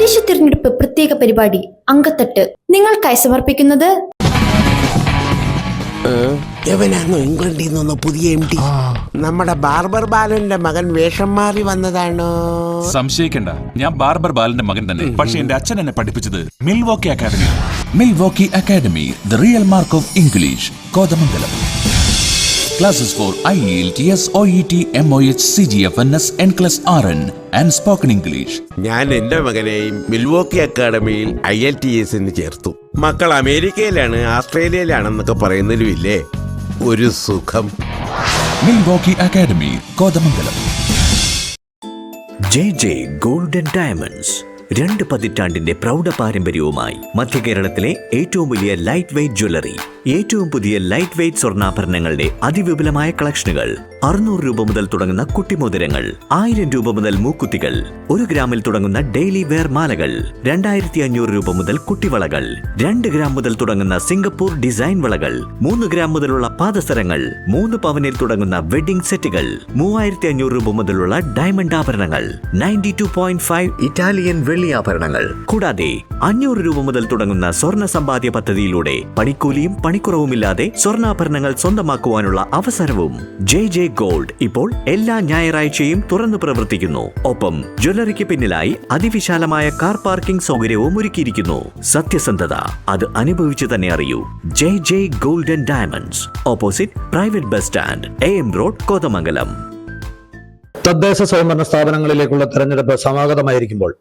തദ്ദേശ തിരഞ്ഞെടുപ്പ് പ്രത്യേക പരിപാടി അങ്കത്തട്ട് നിങ്ങൾക്കായി സമർപ്പിക്കുന്നത്? എവനാണോ ഇംഗ്ലണ്ടിൽ നിന്നൊന്ന് പുതിയ എം ടി നമ്മുടെ ബാർബർ ബാലന്റെ മകൻ വേഷം മാറി വന്നതാണോ? സംശയിക്കണ്ട. ഞാൻ ബാർബർ ബാലന്റെ മകൻ തന്നെ. പക്ഷെ എന്റെ അച്ഛൻ എന്നെ പഠിപ്പിച്ചത് Milwaukee academy. Milwaukee academy the real mark of English Kothamangalam. Classes for IELTS, OET, MOH, CGFNS, O E RN and spoken English ഞാൻ എന്റെ മകനെയും മിൽവോക്കി അക്കാഡമിയിൽ ഐ എൽ ടി എസിന് ചേർത്തു. മക്കൾ അമേരിക്കയിലാണ് ആസ്ട്രേലിയയിലാണെന്നൊക്കെ പറയുന്നതിലുമില്ലേ? ഒരു സുഖം. Milwaukee academy Kothamangalam J J golden diamonds രണ്ട് പതിറ്റാണ്ടിന്റെ പ്രൗഢ പാരമ്പര്യവുമായി മധ്യ കേരളത്തിലെ ഏറ്റവും വലിയ ലൈറ്റ് വെയ്റ്റ് ജ്വല്ലറി ഏറ്റവും പുതിയ ലൈറ്റ് വെയ്റ്റ് സ്വർണാഭരണങ്ങളുടെ അതിവിപുലമായ കളക്ഷനുകൾ അറുന്നൂറ് രൂപ മുതൽ തുടങ്ങുന്ന കുട്ടിമോതിരങ്ങൾ ആയിരം രൂപ മുതൽ മൂക്കുത്തികൾ ഒരു ഗ്രാമിൽ തുടങ്ങുന്ന ഡെയിലി വെയർ മാലകൾ രണ്ടായിരത്തി അഞ്ഞൂറ് രൂപ മുതൽ കുട്ടിവളകൾ രണ്ട് ഗ്രാം മുതൽ തുടങ്ങുന്ന സിംഗപ്പൂർ ഡിസൈൻ വളകൾ മൂന്ന് ഗ്രാം മുതലുള്ള പാദസരങ്ങൾ മൂന്ന് പവനിൽ തുടങ്ങുന്ന വെഡിംഗ് സെറ്റുകൾ മൂവായിരത്തി അഞ്ഞൂറ് രൂപ മുതലുള്ള ഡയമണ്ട് ആഭരണങ്ങൾ ninety two point five Italian വെള്ളി ആഭരണങ്ങൾ. കൂടാതെ അഞ്ഞൂറ് രൂപ മുതൽ തുടങ്ങുന്ന സ്വർണ സമ്പാദ്യ പദ്ധതിയിലൂടെ പണിക്കൂലിയും പണിക്കുറവുമില്ലാതെ സ്വർണാഭരണങ്ങൾ സ്വന്തമാക്കുവാനുള്ള അവസരവും ജെ ജെ ഗോൾഡ് ഇപ്പോൾ എല്ലാ ഞായറാഴ്ചയും തുറന്നു പ്രവർത്തിക്കുന്നു. ഒപ്പം ജ്വല്ലറിക്ക് പിന്നിലായി അതിവിശാലമായ കാർ പാർക്കിംഗ് സൗകര്യവും ഒരുക്കിയിരിക്കുന്നു. സത്യസന്ധത അത് അനുഭവിച്ചു തന്നെ അറിയൂ. J J golden diamonds. Opposite private bus stand A M road Kothamangalam. തദ്ദേശ സ്വയംഭരണ സ്ഥാപനങ്ങളിലേക്കുള്ള തെരഞ്ഞെടുപ്പ് സമാഗതമായിരിക്കുമ്പോൾ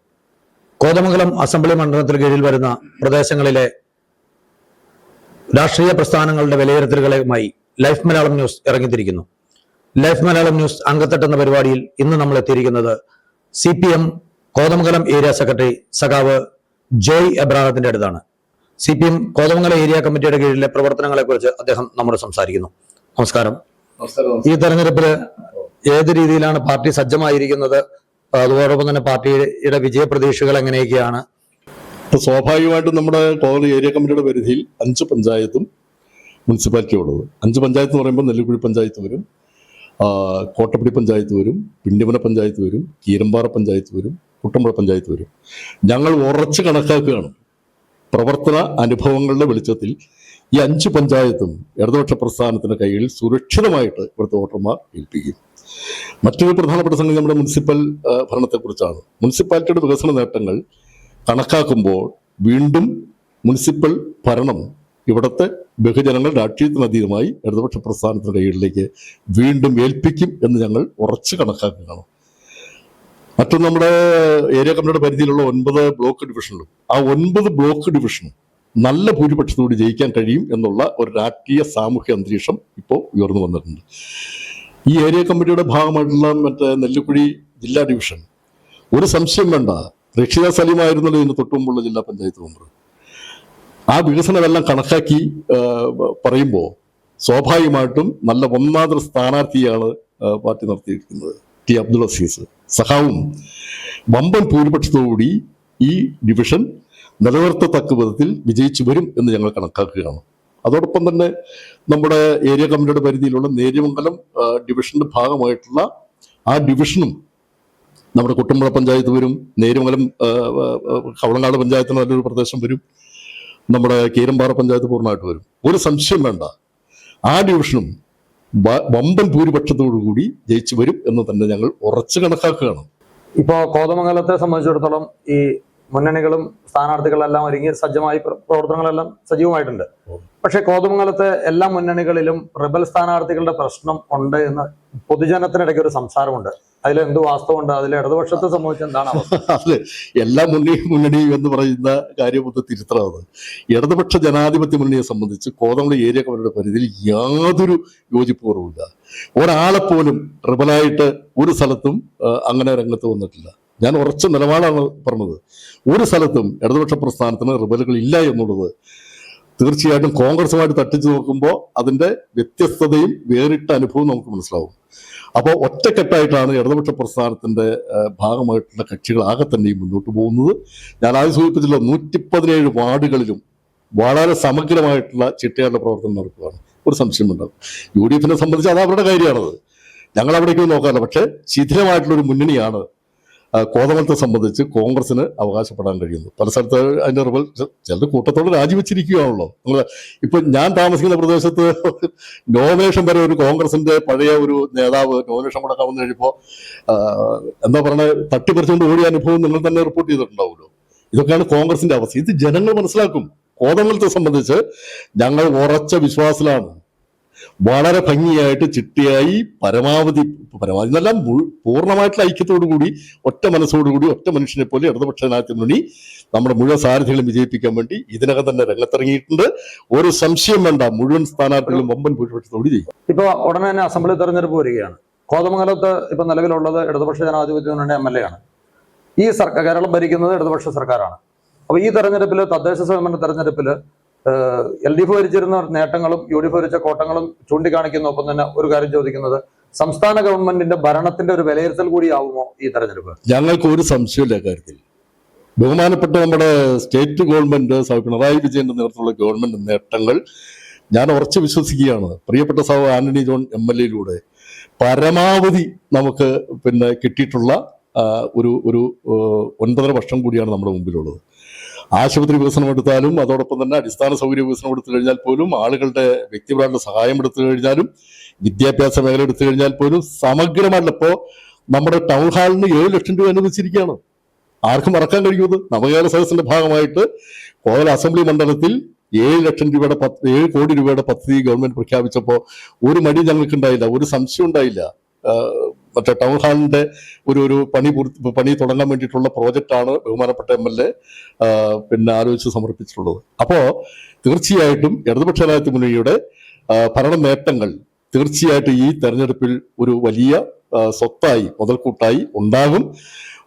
കോതമംഗലം അസംബ്ലി മണ്ഡലത്തിന് കീഴിൽ വരുന്ന പ്രദേശങ്ങളിലെ രാഷ്ട്രീയ പ്രസ്ഥാനങ്ങളുടെ വിലയിരുത്തലുകളുമായി ലൈഫ് മലയാളം ന്യൂസ് ഇറങ്ങിത്തിരിക്കുന്നു. ലൈഫ് മലയാളം ന്യൂസ് അങ്കത്തട്ട് എന്ന പരിപാടിയിൽ ഇന്ന് നമ്മൾ എത്തിയിരിക്കുന്നത് C P M Kothamangalam area secretary സഖാവ് ജോയ് എബ്രാഹത്തിന്റെ അടുത്താണ്. C P M Kothamangalam area കമ്മിറ്റിയുടെ കീഴിലെ പ്രവർത്തനങ്ങളെ കുറിച്ച് അദ്ദേഹം നമ്മോട് സംസാരിക്കുന്നു. നമസ്കാരം. ഈ തെരഞ്ഞെടുപ്പിൽ ഏത് രീതിയിലാണ് പാർട്ടി സജ്ജമായിരിക്കുന്നത്? അതോടൊപ്പം തന്നെ പാർട്ടിയുടെ വിജയപ്രതീക്ഷകൾ എങ്ങനെയൊക്കെയാണ്? സ്വാഭാവികമായിട്ടും നമ്മുടെ കോതമംഗലം ഏരിയ കമ്മിറ്റിയുടെ പരിധിയിൽ അഞ്ച് പഞ്ചായത്തും മുനിസിപ്പാലിറ്റിയോടുള്ളത് അഞ്ച് പഞ്ചായത്ത് എന്ന് പറയുമ്പോൾ നെല്ലിക്കുഴി പഞ്ചായത്ത് വരും. കോട്ടപ്പടി പഞ്ചായത്ത് വരും പിണ്ടിമന പഞ്ചായത്ത് വരും കീരമ്പാറ പഞ്ചായത്ത് വരും കുട്ടമ്പുഴ പഞ്ചായത്ത് വരും. ഞങ്ങൾ ഉറച്ച് കണക്കാക്കുകയാണ്. പ്രവർത്തന അനുഭവങ്ങളുടെ വെളിച്ചത്തിൽ ഈ അഞ്ച് പഞ്ചായത്തും ഇടതുപക്ഷ പ്രസ്ഥാനത്തിന്റെ കയ്യിൽ സുരക്ഷിതമായിട്ട് ഇവിടുത്തെ വോട്ടർമാർ ഏൽപ്പിക്കും. മറ്റൊരു പ്രധാനപ്പെട്ട സംഗതി നമ്മുടെ മുനിസിപ്പൽ ഭരണത്തെക്കുറിച്ചാണ്. മുനിസിപ്പാലിറ്റിയുടെ വികസന നേട്ടങ്ങൾ കണക്കാക്കുമ്പോൾ വീണ്ടും മുനിസിപ്പൽ ഭരണം ഇവിടുത്തെ ബഹുജനങ്ങൾ രാഷ്ട്രീയത്തിനതീതമായി ഇടതുപക്ഷ പ്രസ്ഥാനത്തിന്റെ കൈകളിലേക്ക് വീണ്ടും ഏൽപ്പിക്കും എന്ന് ഞങ്ങൾ ഉറച്ചു കണക്കാക്കുകയാണ്. മറ്റൊന്ന് നമ്മുടെ ഏരിയ കമ്മിറ്റിയുടെ പരിധിയിലുള്ള ഒൻപത് ബ്ലോക്ക് ഡിവിഷനിലും ആ ഒൻപത് ബ്ലോക്ക് ഡിവിഷനും നല്ല ഭൂരിപക്ഷത്തോട് ജയിക്കാൻ കഴിയും എന്നുള്ള ഒരു രാഷ്ട്രീയ സാമൂഹ്യ അന്തരീക്ഷം ഇപ്പോൾ ഉയർന്നു വന്നിട്ടുണ്ട്. ഈ ഏരിയ കമ്മിറ്റിയുടെ ഭാഗമായിട്ടുള്ള മറ്റേ നെല്ലിക്കുഴി ജില്ലാ ഡിവിഷൻ ഒരു സംശയം വേണ്ട. റഷീദ സലീമായിരുന്നല്ലോ ഇതിന് തൊട്ടുമുമ്പുള്ള ജില്ലാ പഞ്ചായത്ത് മെമ്പർ. ആ വികസനമെല്ലാം കണക്കാക്കി പറയുമ്പോൾ സ്വാഭാവികമായിട്ടും നല്ല ഒന്നാമതൊരു സ്ഥാനാർത്ഥിയാണ് പാർട്ടി നടത്തിയിരിക്കുന്നത്. ടി അബ്ദുൾ അസീസ്. സഹാവും വമ്പൻ ഭൂരിപക്ഷത്തോടുകൂടി ഈ ഡിവിഷൻ നിലനിർത്തത്തക്ക വിധത്തിൽ വിജയിച്ചു വരും എന്ന് ഞങ്ങൾ കണക്കാക്കുകയാണ്. അതോടൊപ്പം തന്നെ നമ്മുടെ ഏരിയ കമ്മിറ്റിയുടെ പരിധിയിലുള്ള നേര്യമംഗലം ഡിവിഷന്റെ ഭാഗമായിട്ടുള്ള ആ ഡിവിഷനും നമ്മുടെ കുട്ടമ്പുഴ പഞ്ചായത്ത് വരും നേര്യമംഗലം കവളങ്ങാട് പഞ്ചായത്തിന് നല്ലൊരു പ്രദേശം വരും. നമ്മുടെ കീരമ്പാറ പഞ്ചായത്ത് പൂർണമായിട്ട് വരും. ഒരു സംശയം വേണ്ട. ആ ഡിവിഷനും വമ്പൻ ഭൂരിപക്ഷത്തോടുകൂടി ജയിച്ചു വരും എന്ന് തന്നെ ഞങ്ങൾ ഉറച്ചു കണക്കാക്കുകയാണ്. ഇപ്പോ കോതമംഗലത്തെ സംബന്ധിച്ചിടത്തോളം ഈ മുന്നണികളും സ്ഥാനാർത്ഥികളെല്ലാം ഒരുങ്ങി സജ്ജമായി പ്രവർത്തനങ്ങളെല്ലാം സജീവമായിട്ടുണ്ട്. പക്ഷേ കോതമംഗലത്തെ എല്ലാ മുന്നണികളിലും റിബൽ സ്ഥാനാർത്ഥികളുടെ പ്രശ്നം ഉണ്ട് എന്ന് പൊതുജനത്തിനിടയ്ക്ക് ഒരു സംസാരമുണ്ട്. അതിൽ എന്ത് വാസ്തവമുണ്ട്? അതിൽ ഇടതുപക്ഷത്തെ സംബന്ധിച്ച് എന്താണ് അതെ. എല്ലാ മുന്നണി മുന്നണിയും എന്ന് പറയുന്ന കാര്യം ഒന്ന് തിരുത്തണത് ഇടതുപക്ഷ ജനാധിപത്യ മുന്നണിയെ സംബന്ധിച്ച് കോതമംഗലം ഏരിയ കമ്മിറ്റിയുടെ പരിധിയിൽ യാതൊരു യോജിപ്പുറവുമില്ല കുറവില്ല പോലും റിബലായിട്ട് ഒരു സ്ഥലത്തും അങ്ങനെ രംഗത്ത് വന്നിട്ടില്ല. ഞാൻ ഉറച്ച നിലപാടാണ് പറഞ്ഞത്. ഒരു സ്ഥലത്തും ഇടതുപക്ഷ പ്രസ്ഥാനത്തിന് റിബലുകൾ ഇല്ല എന്നുള്ളത് തീർച്ചയായിട്ടും കോൺഗ്രസുമായിട്ട് തട്ടിച്ചു നോക്കുമ്പോൾ അതിന്റെ വ്യത്യസ്തതയും വേറിട്ട അനുഭവം നമുക്ക് മനസ്സിലാവും. അപ്പോൾ ഒറ്റക്കെട്ടായിട്ടാണ് ഇടതുപക്ഷ പ്രസ്ഥാനത്തിന്റെ ഭാഗമായിട്ടുള്ള കക്ഷികൾ ആകെ തന്നെയും മുന്നോട്ട് പോകുന്നത്. ഞാൻ ആദ്യം സൂചിപ്പിച്ചിട്ടുള്ള നൂറ്റി പതിനേഴ് വാർഡുകളിലും വളരെ സമഗ്രമായിട്ടുള്ള ചിട്ടയായിട്ടുള്ള പ്രവർത്തനം നടക്കുകയാണ് ഒരു സംശയമുണ്ടാകും യു ഡി എഫിനെ സംബന്ധിച്ച് അത് അവരുടെ കാര്യമാണത്. ഞങ്ങൾ അവിടേക്ക് നോക്കാറില്ല. പക്ഷേ ശിഥിലമായിട്ടുള്ള ഒരു മുന്നണിയാണ് ആ, കോതമംഗലത്തെ സംബന്ധിച്ച് കോൺഗ്രസിന് അവകാശപ്പെടാൻ കഴിയുന്നു. പല സ്ഥലത്ത് അതിന്റെ റിവൽ ചിലർ കൂട്ടത്തോട് രാജിവെച്ചിരിക്കുകയാണല്ലോ. നിങ്ങൾ ഇപ്പൊ ഞാൻ താമസിക്കുന്ന പ്രദേശത്ത് നോമിനേഷൻ വരെ ഒരു കോൺഗ്രസിന്റെ പഴയ ഒരു നേതാവ് നോമിനേഷൻ കൊടുക്കാൻ വന്നു കഴിയുമ്പോൾ എന്താ പറയുക തട്ടിപ്പറിച്ചുകൊണ്ട് ഓടിയ അനുഭവം നിങ്ങൾ തന്നെ റിപ്പോർട്ട് ചെയ്തിട്ടുണ്ടാവുമല്ലോ. ഇതൊക്കെയാണ് കോൺഗ്രസിന്റെ അവസ്ഥ. ഇത് ജനങ്ങൾ മനസ്സിലാക്കും. കോതമലത്തെ സംബന്ധിച്ച് ഞങ്ങൾ ഉറച്ച വിശ്വാസത്തിലാണ് വളരെ ഭംഗിയായിട്ട് ചിട്ടയായി പരമാവധി പരമാവധി എന്നല്ല പൂർണമായിട്ടുള്ള ഐക്യത്തോടു കൂടി ഒറ്റ മനസ്സോടുകൂടി ഒറ്റ മനുഷ്യനെ പോലെ ഇടതുപക്ഷ ജനാധിപത്യ മുന്നണി നമ്മുടെ മുഴുവൻ സാരഥികളും വിജയിപ്പിക്കാൻ വേണ്ടി ഇതിനകം തന്നെ രംഗത്തിറങ്ങിയിട്ടുണ്ട്. ഒരു സംശയം വേണ്ട മുഴുവൻ സ്ഥാനാർത്ഥികളും വമ്പൻ ഭൂരിപക്ഷത്തോട് ചെയ്യും ഇപ്പൊ ഉടനെ തന്നെ അസംബ്ലി തെരഞ്ഞെടുപ്പ് വരികയാണ്. കോതമംഗലത്ത് ഇപ്പൊ നിലവിലുള്ളത് ഇടതുപക്ഷ ജനാധിപത്യ മുന്നണി എം എൽ എ ആണ്. ഈ സർക്കാർ കേരളം ഭരിക്കുന്നത് ഇടതുപക്ഷ സർക്കാരാണ്. അപ്പൊ ഈ തെരഞ്ഞെടുപ്പിൽ തദ്ദേശ സ്വയംഭരണ തെരഞ്ഞെടുപ്പിൽ എൽ ഡി എഫ് ഭരിച്ചിരുന്ന നേട്ടങ്ങളും യു ഡി എഫ് ഭരിച്ച കോട്ടങ്ങളും ചൂണ്ടിക്കാണിക്കുന്ന ഒപ്പം തന്നെ ഒരു കാര്യം ചോദിക്കുന്നത് സംസ്ഥാന ഗവൺമെന്റിന്റെ ഭരണത്തിന്റെ ഒരു വിലയിരുത്തൽ ആവുമോ ഈ തെരഞ്ഞെടുപ്പ്? ഞങ്ങൾക്ക് ഒരു സംശയമില്ല കാര്യത്തിൽ. ബഹുമാനപ്പെട്ട നമ്മുടെ സ്റ്റേറ്റ് ഗവൺമെന്റ് പിണറായി വിജയന്റെ നേതൃത്വത്തിലുള്ള ഗവൺമെന്റ് നേട്ടങ്ങൾ ഞാൻ ഉറച്ചു വിശ്വസിക്കുകയാണ്. പ്രിയപ്പെട്ട സഹോ ആന്റണി ജോൺ എം എൽ എയിലൂടെ പരമാവധി നമുക്ക് പിന്നെ കിട്ടിയിട്ടുള്ള ഒരു ഒരു ഒൻപതര വർഷം കൂടിയാണ് നമ്മുടെ മുമ്പിലുള്ളത്. ആശുപത്രി വികസനം എടുത്താലും അതോടൊപ്പം തന്നെ അടിസ്ഥാന സൗകര്യ വികസനം എടുത്തു കഴിഞ്ഞാൽ പോലും ആളുകളുടെ വ്യക്തിപരമായിട്ടുള്ള സഹായം എടുത്തു കഴിഞ്ഞാലും വിദ്യാഭ്യാസ മേഖല എടുത്തു കഴിഞ്ഞാൽ പോലും സമഗ്രമായിട്ടുള്ള നമ്മുടെ ടൗൺ ഹാളിന് ഏഴ് ലക്ഷം രൂപ അനുവദിച്ചിരിക്കുകയാണ്. ആർക്കും മറക്കാൻ കഴിയുന്നത് നവകേരള സദസ്സിന്റെ ഭാഗമായിട്ട് കോവൽ അസംബ്ലി മണ്ഡലത്തിൽ ഏഴ് ലക്ഷം രൂപയുടെ പത്ത് ഏഴ് കോടി രൂപയുടെ പദ്ധതി ഗവൺമെന്റ് പ്രഖ്യാപിച്ചപ്പോൾ ഒരു മടി ഞങ്ങൾക്ക് ഉണ്ടായില്ല ഒരു സംശയം ഉണ്ടായില്ല. മറ്റേ ടൗൺ ഹാളിന്റെ ഒരു ഒരു പണി പൂർത്തി പണി തുടങ്ങാൻ വേണ്ടിയിട്ടുള്ള പ്രോജക്റ്റാണ് ബഹുമാനപ്പെട്ട എം എൽ എ പിന്നെ ആലോചിച്ച് സമർപ്പിച്ചിട്ടുള്ളത്. അപ്പോൾ തീർച്ചയായിട്ടും ഇടതുപക്ഷ ജനാധിപത്യ മുന്നണിയുടെ ഭരണ നേട്ടങ്ങൾ തീർച്ചയായിട്ടും ഈ തെരഞ്ഞെടുപ്പിൽ ഒരു വലിയ സ്വത്തായി മുതൽക്കൂട്ടായി ഉണ്ടാകും.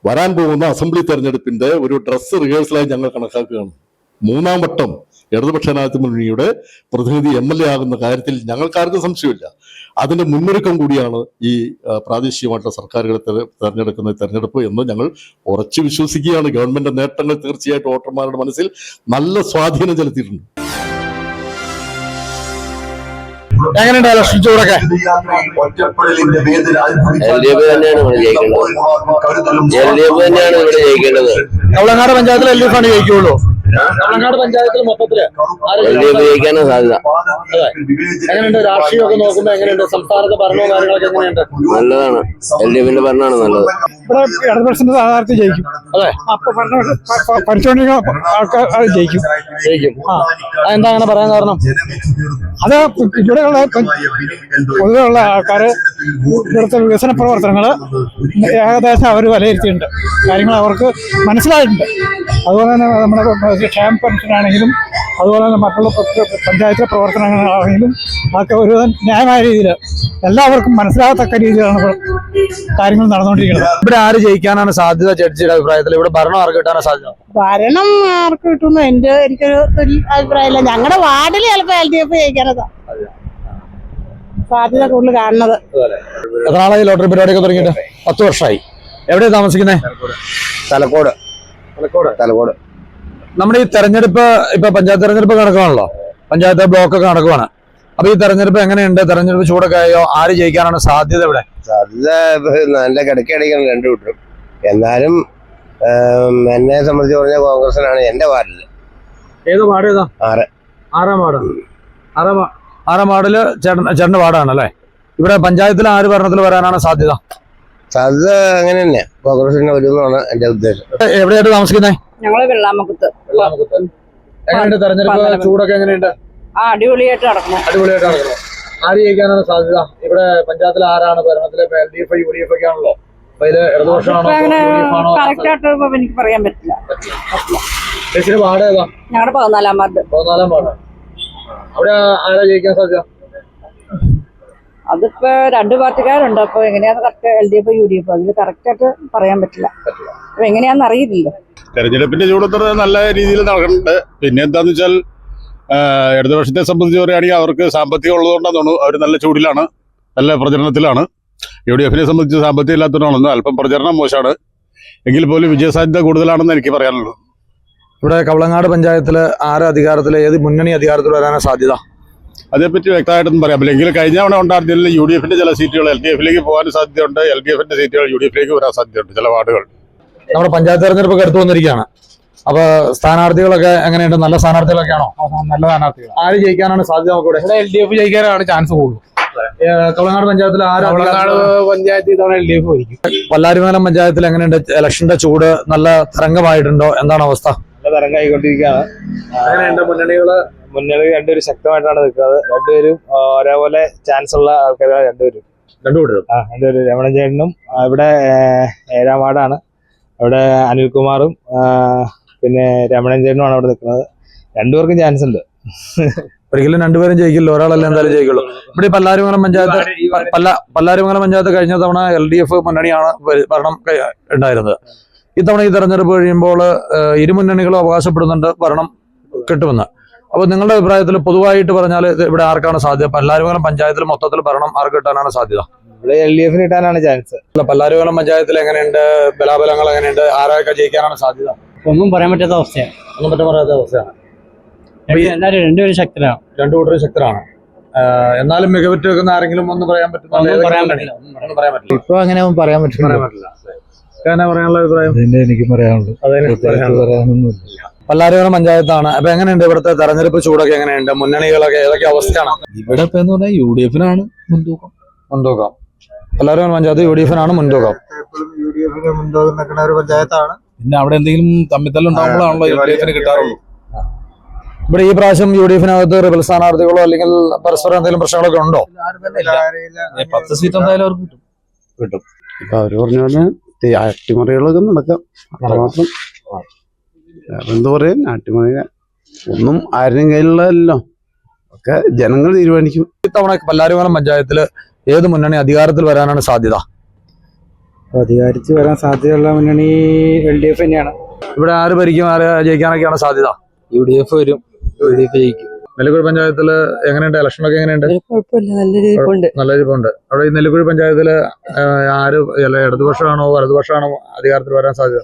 വരാൻ പോകുന്ന അസംബ്ലി തെരഞ്ഞെടുപ്പിന്റെ ഒരു ഡ്രസ് റിഹേഴ്സലായി ഞങ്ങൾ കണക്കാക്കുകയാണ്. മൂന്നാം വട്ടം ഇടതുപക്ഷ ജനാധിപത്യ മുന്നണിയുടെ പ്രതിനിധി എം എൽ എ ആകുന്ന കാര്യത്തിൽ ഞങ്ങൾക്കാർക്കും സംശയമില്ല. അതിന്റെ മുന്നൊരുക്കം കൂടിയാണ് ഈ പ്രാദേശികമായിട്ടുള്ള സർക്കാരുകളെ തെര- തെരഞ്ഞെടുക്കുന്ന തെരഞ്ഞെടുപ്പ് എന്ന് ഞങ്ങൾ ഉറച്ചു വിശ്വസിക്കുകയാണ്. ഗവൺമെന്റ് നേട്ടങ്ങൾ തീർച്ചയായിട്ടും വോട്ടർമാരുടെ മനസ്സിൽ നല്ല സ്വാധീനം ചെലുത്തിയിട്ടുണ്ട്. എങ്ങനെയുണ്ട് ഇലക്ഷൻ ചൂടൊക്കെ? എൽ ഡി എഫ് തന്നെയാണ് ഇവിടെ ജയിക്കേണ്ടത്. എൽ ഡി എഫ് തന്നെയാണ് ഇവിടെ ജയിക്കേണ്ടത്. കവളങ്ങാട് പഞ്ചായത്തിൽ എൽ ഡി എഫ് ആണ് ജയിക്കുള്ളൂ പഞ്ചായത്തിൽ മൊത്തത്തിൽ എൽ ഡി എഫ് ജയിക്കാനാണ് സാധ്യത. എങ്ങനെയുണ്ട് രാഷ്ട്രീയമൊക്കെ നോക്കുമ്പോ എങ്ങനെയുണ്ട്? സംസ്ഥാനത്തെ ഭരണവും കാര്യങ്ങളൊക്കെ എങ്ങനെയുണ്ട്? നല്ലതാണ്. എൽ ഡി എഫിന്റെ ഭരണമാണ് നല്ലത്. ഇവിടെ ഇടതുപക്ഷത്തിന്റെ സ്ഥാനാർത്ഥി ജയിക്കും. അതെ. പഠിച്ചുകൊണ്ടിരിക്കുന്ന ആൾക്കാർ ജയിക്കും. ജയിക്കും. ആ. അതെന്താ അങ്ങനെ പറയാൻ കാരണം? അത് ഇവിടെയുള്ള പൊതുവെയുള്ള ആൾക്കാര് ഇവിടുത്തെ വികസന പ്രവർത്തനങ്ങൾ ഏകദേശം അവർ വിലയിരുത്തിയിട്ടുണ്ട്. കാര്യങ്ങൾ അവർക്ക് മനസ്സിലായിട്ടുണ്ട്. അതുപോലെ തന്നെ നമ്മുടെ ക്ഷേമ പെൻഷനാണെങ്കിലും അതുപോലെ തന്നെ മറ്റുള്ള പഞ്ചായത്തിലെ പ്രവർത്തനങ്ങളാണെങ്കിലും അതൊക്കെ ഒരു ന്യായമായ രീതിയിൽ എല്ലാവർക്കും മനസ്സിലാകത്തക്ക രീതിയിലാണ് ഇവിടെ കാര്യങ്ങൾ നടന്നുകൊണ്ടിരിക്കുന്നത്. ഇവിടെ ആര് ജയിക്കാനാണ് സാധ്യത? ജഡ്ജിയുടെ അഭിപ്രായത്തിൽ ഇവിടെ ഭരണം ആർക്ക് കിട്ടാനാണ് സാധ്യത? ഭരണം ആർക്ക് കിട്ടുന്നു എന്റെ എനിക്കൊരു അഭിപ്രായമില്ല. ഞങ്ങളുടെ വാർഡിൽ ചിലപ്പോൾ എൽ ഡി എഫ് ജയിക്കാനതാ സാധ്യത കൂടുതൽ കാണുന്നത്. എത്ര നാളായി ലോട്ടറി പരിപാടിയൊക്കെ തുടങ്ങിയിട്ട്? പത്ത് വർഷമായി. എവിടെയാണ് താമസിക്കുന്നത് തലക്കോട്. തലക്കോട്. തലക്കോട്. നമ്മുടെ ഈ തെരഞ്ഞെടുപ്പ് ഇപ്പൊ പഞ്ചായത്ത് തെരഞ്ഞെടുപ്പ് നടക്കുകയാണല്ലോ പഞ്ചായത്ത് ബ്ലോക്ക് ഒക്കെ നടക്കുവാണ് അപ്പൊ ഈ തെരഞ്ഞെടുപ്പ് എങ്ങനെയുണ്ട്? തെരഞ്ഞെടുപ്പ് ചൂടൊക്കെ ആയോ? ആര് ജയിക്കാനാണ് സാധ്യത ഇവിടെ? സാധ്യത നല്ല കിടക്കടിക്കണം രണ്ടു കൂട്ടരും. എന്നാലും എന്നെ സംബന്ധിച്ച് പറഞ്ഞ കോൺഗ്രസിനാണ് എന്റെ വാർഡിൽ. ഏത് വാർഡ് ഏതാ? ആറ്. ആറാം വാർഡ്. ആറാം ആറാം വാർഡിൽ ചേട്ടൻ ചേട്ടന്റെ വാർഡാണ് അല്ലേ ഇവിടെ പഞ്ചായത്തിൽ ആര് ഭരണത്തിൽ വരാനാണ് സാധ്യത? സാധ്യത അങ്ങനെ തന്നെ കോൺഗ്രസിന് വരുമെന്നാണ് എന്റെ ഉദ്ദേശം. എവിടെയായിട്ട് താമസിക്കുന്നത് ഞങ്ങൾ വെള്ളാമക്കുത്ത് എങ്ങനെയുണ്ട് തെരഞ്ഞെടുപ്പ്. ചൂടൊക്കെ എങ്ങനെയുണ്ട്? ആ അടിപൊളിയായിട്ട് നടക്കണം. അടിപൊളിയായിട്ട് നടക്കണം. ആര് ജയിക്കാനാണ് സാധ്യത? ഇവിടെ പഞ്ചായത്തിൽ ആരാണ്? ഭരണത്തിലെ L D F U D F ഒക്കെ ആണല്ലോ. എനിക്ക് പറയാൻ പറ്റില്ല. ചേച്ചിയുടെ വാർഡ് ഏതാ? ഞങ്ങളുടെ പതിനാലാം വാർഡ്. പതിനാലാം വാർഡ്. അവിടെ ആരാ ജയിക്കാൻ സാധ്യത? അതിപ്പോ രണ്ട് പാർട്ടിക്കാരുണ്ട്. അപ്പൊ എങ്ങനെയാന്ന് correct L D F U D F അതിൽ കറക്റ്റ് ആയിട്ട് പറയാൻ പറ്റില്ല. അപ്പൊ എങ്ങനെയാന്ന് അറിയില്ലല്ലോ. തെരഞ്ഞെടുപ്പിന്റെ ചൂടത്ര നല്ല രീതിയിൽ നടക്കുന്നുണ്ട്. പിന്നെ എന്താന്ന് വെച്ചാൽ ഇടതുപക്ഷത്തെ സംബന്ധിച്ച് പറയുകയാണെങ്കിൽ അവർക്ക് സാമ്പത്തികം ഉള്ളതുകൊണ്ടാണ് തോന്നുന്നു അവർ നല്ല ചൂടിലാണ് നല്ല പ്രചരണത്തിലാണ്. യു ഡി എഫിനെ സംബന്ധിച്ച് സാമ്പത്തികം ഇല്ലാത്തതുകൊണ്ടാണ് അല്പം പ്രചരണം മോശമാണ്. എങ്കിൽ പോലും വിജയസാധ്യത കൂടുതലാണെന്ന് എനിക്ക് പറയാനുള്ളൂ. ഇവിടെ കവളങ്ങാട് പഞ്ചായത്തിൽ ആര് അധികാരത്തിൽ ഏത് മുന്നണി അധികാരത്തിൽ വരാനാണ് സാധ്യത? അതേപ്പറ്റി വ്യക്തമായിട്ടൊന്നും പറയാൻ പറ്റില്ല. കഴിഞ്ഞ തവണ ഉണ്ടായിരുന്നില്ല യു ഡി എഫിന്റെ ചില സീറ്റുകൾ എൽ ഡി എഫിലേക്ക് പോകാൻ സാധ്യതയുണ്ട്. എൽ ഡി എഫിന്റെ സീറ്റുകൾ യു ഡി എഫിലേക്ക് വരാൻ സാധ്യതയുണ്ട് ചില വാർഡുകൾ. നമ്മുടെ പഞ്ചായത്ത് തെരഞ്ഞെടുപ്പൊക്കെ അടുത്ത് വന്നിരിക്കുകയാണ്. അപ്പൊ സ്ഥാനാർത്ഥികളൊക്കെ എങ്ങനെയുണ്ട്? നല്ല സ്ഥാനാർത്ഥികളൊക്കെയാണോ നല്ല സ്ഥാനാർത്ഥികൾ ആര് ജയിക്കാനാണ് സാധ്യത നമുക്കിവിടെ ഇവിടെ? എൽ ഡി എഫ് ജയിക്കാനാണ് ചാൻസ് കൂടുതൽ. തമിഴ്നാട് പഞ്ചായത്തിൽ ആര് തമിഴ്നാട് പഞ്ചായത്ത് ഇതവണ എൽ ഡി എഫ് ഭരിക്കും പല്ലാരിമംഗലം പഞ്ചായത്തിൽ എങ്ങനെയുണ്ട്? ഇലക്ഷന്റെ ചൂട് നല്ല തരംഗമായിട്ടുണ്ടോ? എന്താണ് അവസ്ഥ? നല്ല തരംഗമായിക്കൊണ്ടിരിക്കുകയാണ്. എങ്ങനെയുണ്ട് മുന്നണികൾ മുന്നണി രണ്ടുപേരും ശക്തമായിട്ടാണ് നിൽക്കുന്നത്. രണ്ടുപേരും ഒരേപോലെ ചാൻസ് ഉള്ള ആൾക്കാരാണ് രണ്ടുപേരും. രണ്ടുപേരും. രമണ ചേട്ടനും ഇവിടെ ഏഴാം വാർഡാണ്. അവിടെ അനിൽകുമാറും പിന്നെ രമണൻ ചേട്ടനുമാണ് അവിടെ നിൽക്കുന്നത്. രണ്ടുപേർക്കും ചാൻസ് ഉണ്ട്. ഒരിക്കലും രണ്ടുപേരും ജയിക്കില്ല ഒരാളല്ലേ എന്തായാലും ജയിക്കുള്ളൂ. ഇവിടെ പല്ലാരിമംഗലം പഞ്ചായത്ത് പല്ലാരിമംഗലം പഞ്ചായത്ത് കഴിഞ്ഞ തവണ എൽ ഡി എഫ് മുന്നണിയാണ് ഭരി- ഭരണം ഉണ്ടായിരുന്നത്. ഇത്തവണ ഈ തെരഞ്ഞെടുപ്പ് കഴിയുമ്പോൾ ഇരുമുന്നണികളും ഇരു മുന്നണികളും അവകാശപ്പെടുന്നുണ്ട് ഭരണം കിട്ടുമെന്ന്. അപ്പൊ നിങ്ങളുടെ അഭിപ്രായത്തിൽ പൊതുവായിട്ട് പറഞ്ഞാൽ ഇവിടെ ആർക്കാണ് സാധ്യത? പല്ലാരിമംഗലം പഞ്ചായത്തിൽ മൊത്തത്തിൽ ഭരണം ആർക്ക് കിട്ടാനാണ് സാധ്യത? ഇവിടെ എൽ ഡി എഫിന് കിട്ടാനാണ് ചാൻസ് പല്ലാരിമംഗലം പഞ്ചായത്തിൽ എങ്ങനെയുണ്ട്? ബലാബലങ്ങൾ എങ്ങനെയുണ്ട്? ആരൊക്കെ ജയിക്കാനാണ് സാധ്യത? ഒന്നും പറയാൻ പറ്റാത്ത അവസ്ഥയാണ്. ഒന്നും പറ്റാൻ പറയാത്ത അവസ്ഥയാണ്. എല്ലാവരും രണ്ടുപേരും ശക്തരാണ്. രണ്ടു കൂട്ടരും ശക്തരാണ്. എന്നാലും മികവുറ്റ് വെക്കുന്ന ആരെങ്കിലും ഒന്ന് പറയാൻ പറ്റുന്ന ഒന്നും പറയാൻ പറ്റില്ല. ഒന്നും പറയാൻ പറ്റില്ല. ഇപ്പൊ അങ്ങനെ പറയാൻ പറ്റില്ല. പറയാൻ പറ്റില്ല. പറയാനുള്ള അഭിപ്രായം? എനിക്ക് പറയാനുള്ളൂ. പല്ലാരിമംഗലം പഞ്ചായത്താണ്. അപ്പൊ എങ്ങനെയുണ്ട് ഇവിടുത്തെ തെരഞ്ഞെടുപ്പ് ചൂടൊക്കെ എങ്ങനെയുണ്ട്? മുന്നണികളൊക്കെ ഏതൊക്കെ അവസ്ഥയാണ്? ഇവിടെ ഇപ്പൊ എന്ന് പറഞ്ഞാൽ യു ഡി എഫിനാണ് മുൻതൂക്കം. മുൻതൂക്കം. പല്ലാരിമംഗലം പഞ്ചായത്ത് യു ഡി എഫിനാണ് മുൻതൂക്കം. യു ഡി മുൻതൂക്കം നിൽക്കുന്ന ഒരു പഞ്ചായത്താണ്. പിന്നെ അവിടെ എന്തെങ്കിലും തമ്മിത്തല്ലുണ്ടാകുമ്പോഴാണല്ലോ യു ഡി എഫിന് കിട്ടാറുള്ളൂ. ഇവിടെ ഈ പ്രാവശ്യം യു ഡി എഫിനകത്ത് റിബൽ സ്ഥാനാർത്ഥികളോ അല്ലെങ്കിൽ പരസ്പരം എന്തെങ്കിലും പ്രശ്നങ്ങളൊക്കെ ഉണ്ടോ? പത്ത് സീറ്റ് എന്തായാലും അവർക്ക് കിട്ടും. ഇപ്പൊ അവർ പറഞ്ഞ പോലെ അട്ടിമറികളൊക്കെ നടക്കാം. അത്രമാത്രം എന്ത് പറയാ അട്ടിമറി ഒന്നും ആരുടെയും കയ്യിലുള്ളതല്ലോ. ഒക്കെ ജനങ്ങൾ തീരുമാനിക്കും. ഇത്തവണ പല്ലാരിമല പഞ്ചായത്തിൽ ഏത് മുന്നണി അധികാരത്തിൽ വരാനാണ് സാധ്യത? അധികാരത്തിൽ വരാൻ സാധ്യതയുള്ള മുന്നണി എൽ ഡി എഫ് തന്നെയാണ്. ഇവിടെ ആര് ഭരിക്കും ആര് ജയിക്കാനൊക്കെയാണ് സാധ്യത? യു ഡി എഫ് വരും യു ഡി എഫ് ജയിക്കും. നെല്ലിക്കുഴി പഞ്ചായത്തിൽ എങ്ങനെയുണ്ട്? ഇലക്ഷനൊക്കെ എങ്ങനെയുണ്ട്? നല്ല ഇരിപ്പുണ്ട് അവിടെ ഈ നെല്ലിക്കുഴി പഞ്ചായത്തിൽ ആര് അല്ല ഇടതുപക്ഷമാണോ വലതുപക്ഷമാണോ അധികാരത്തിൽ വരാൻ സാധ്യത?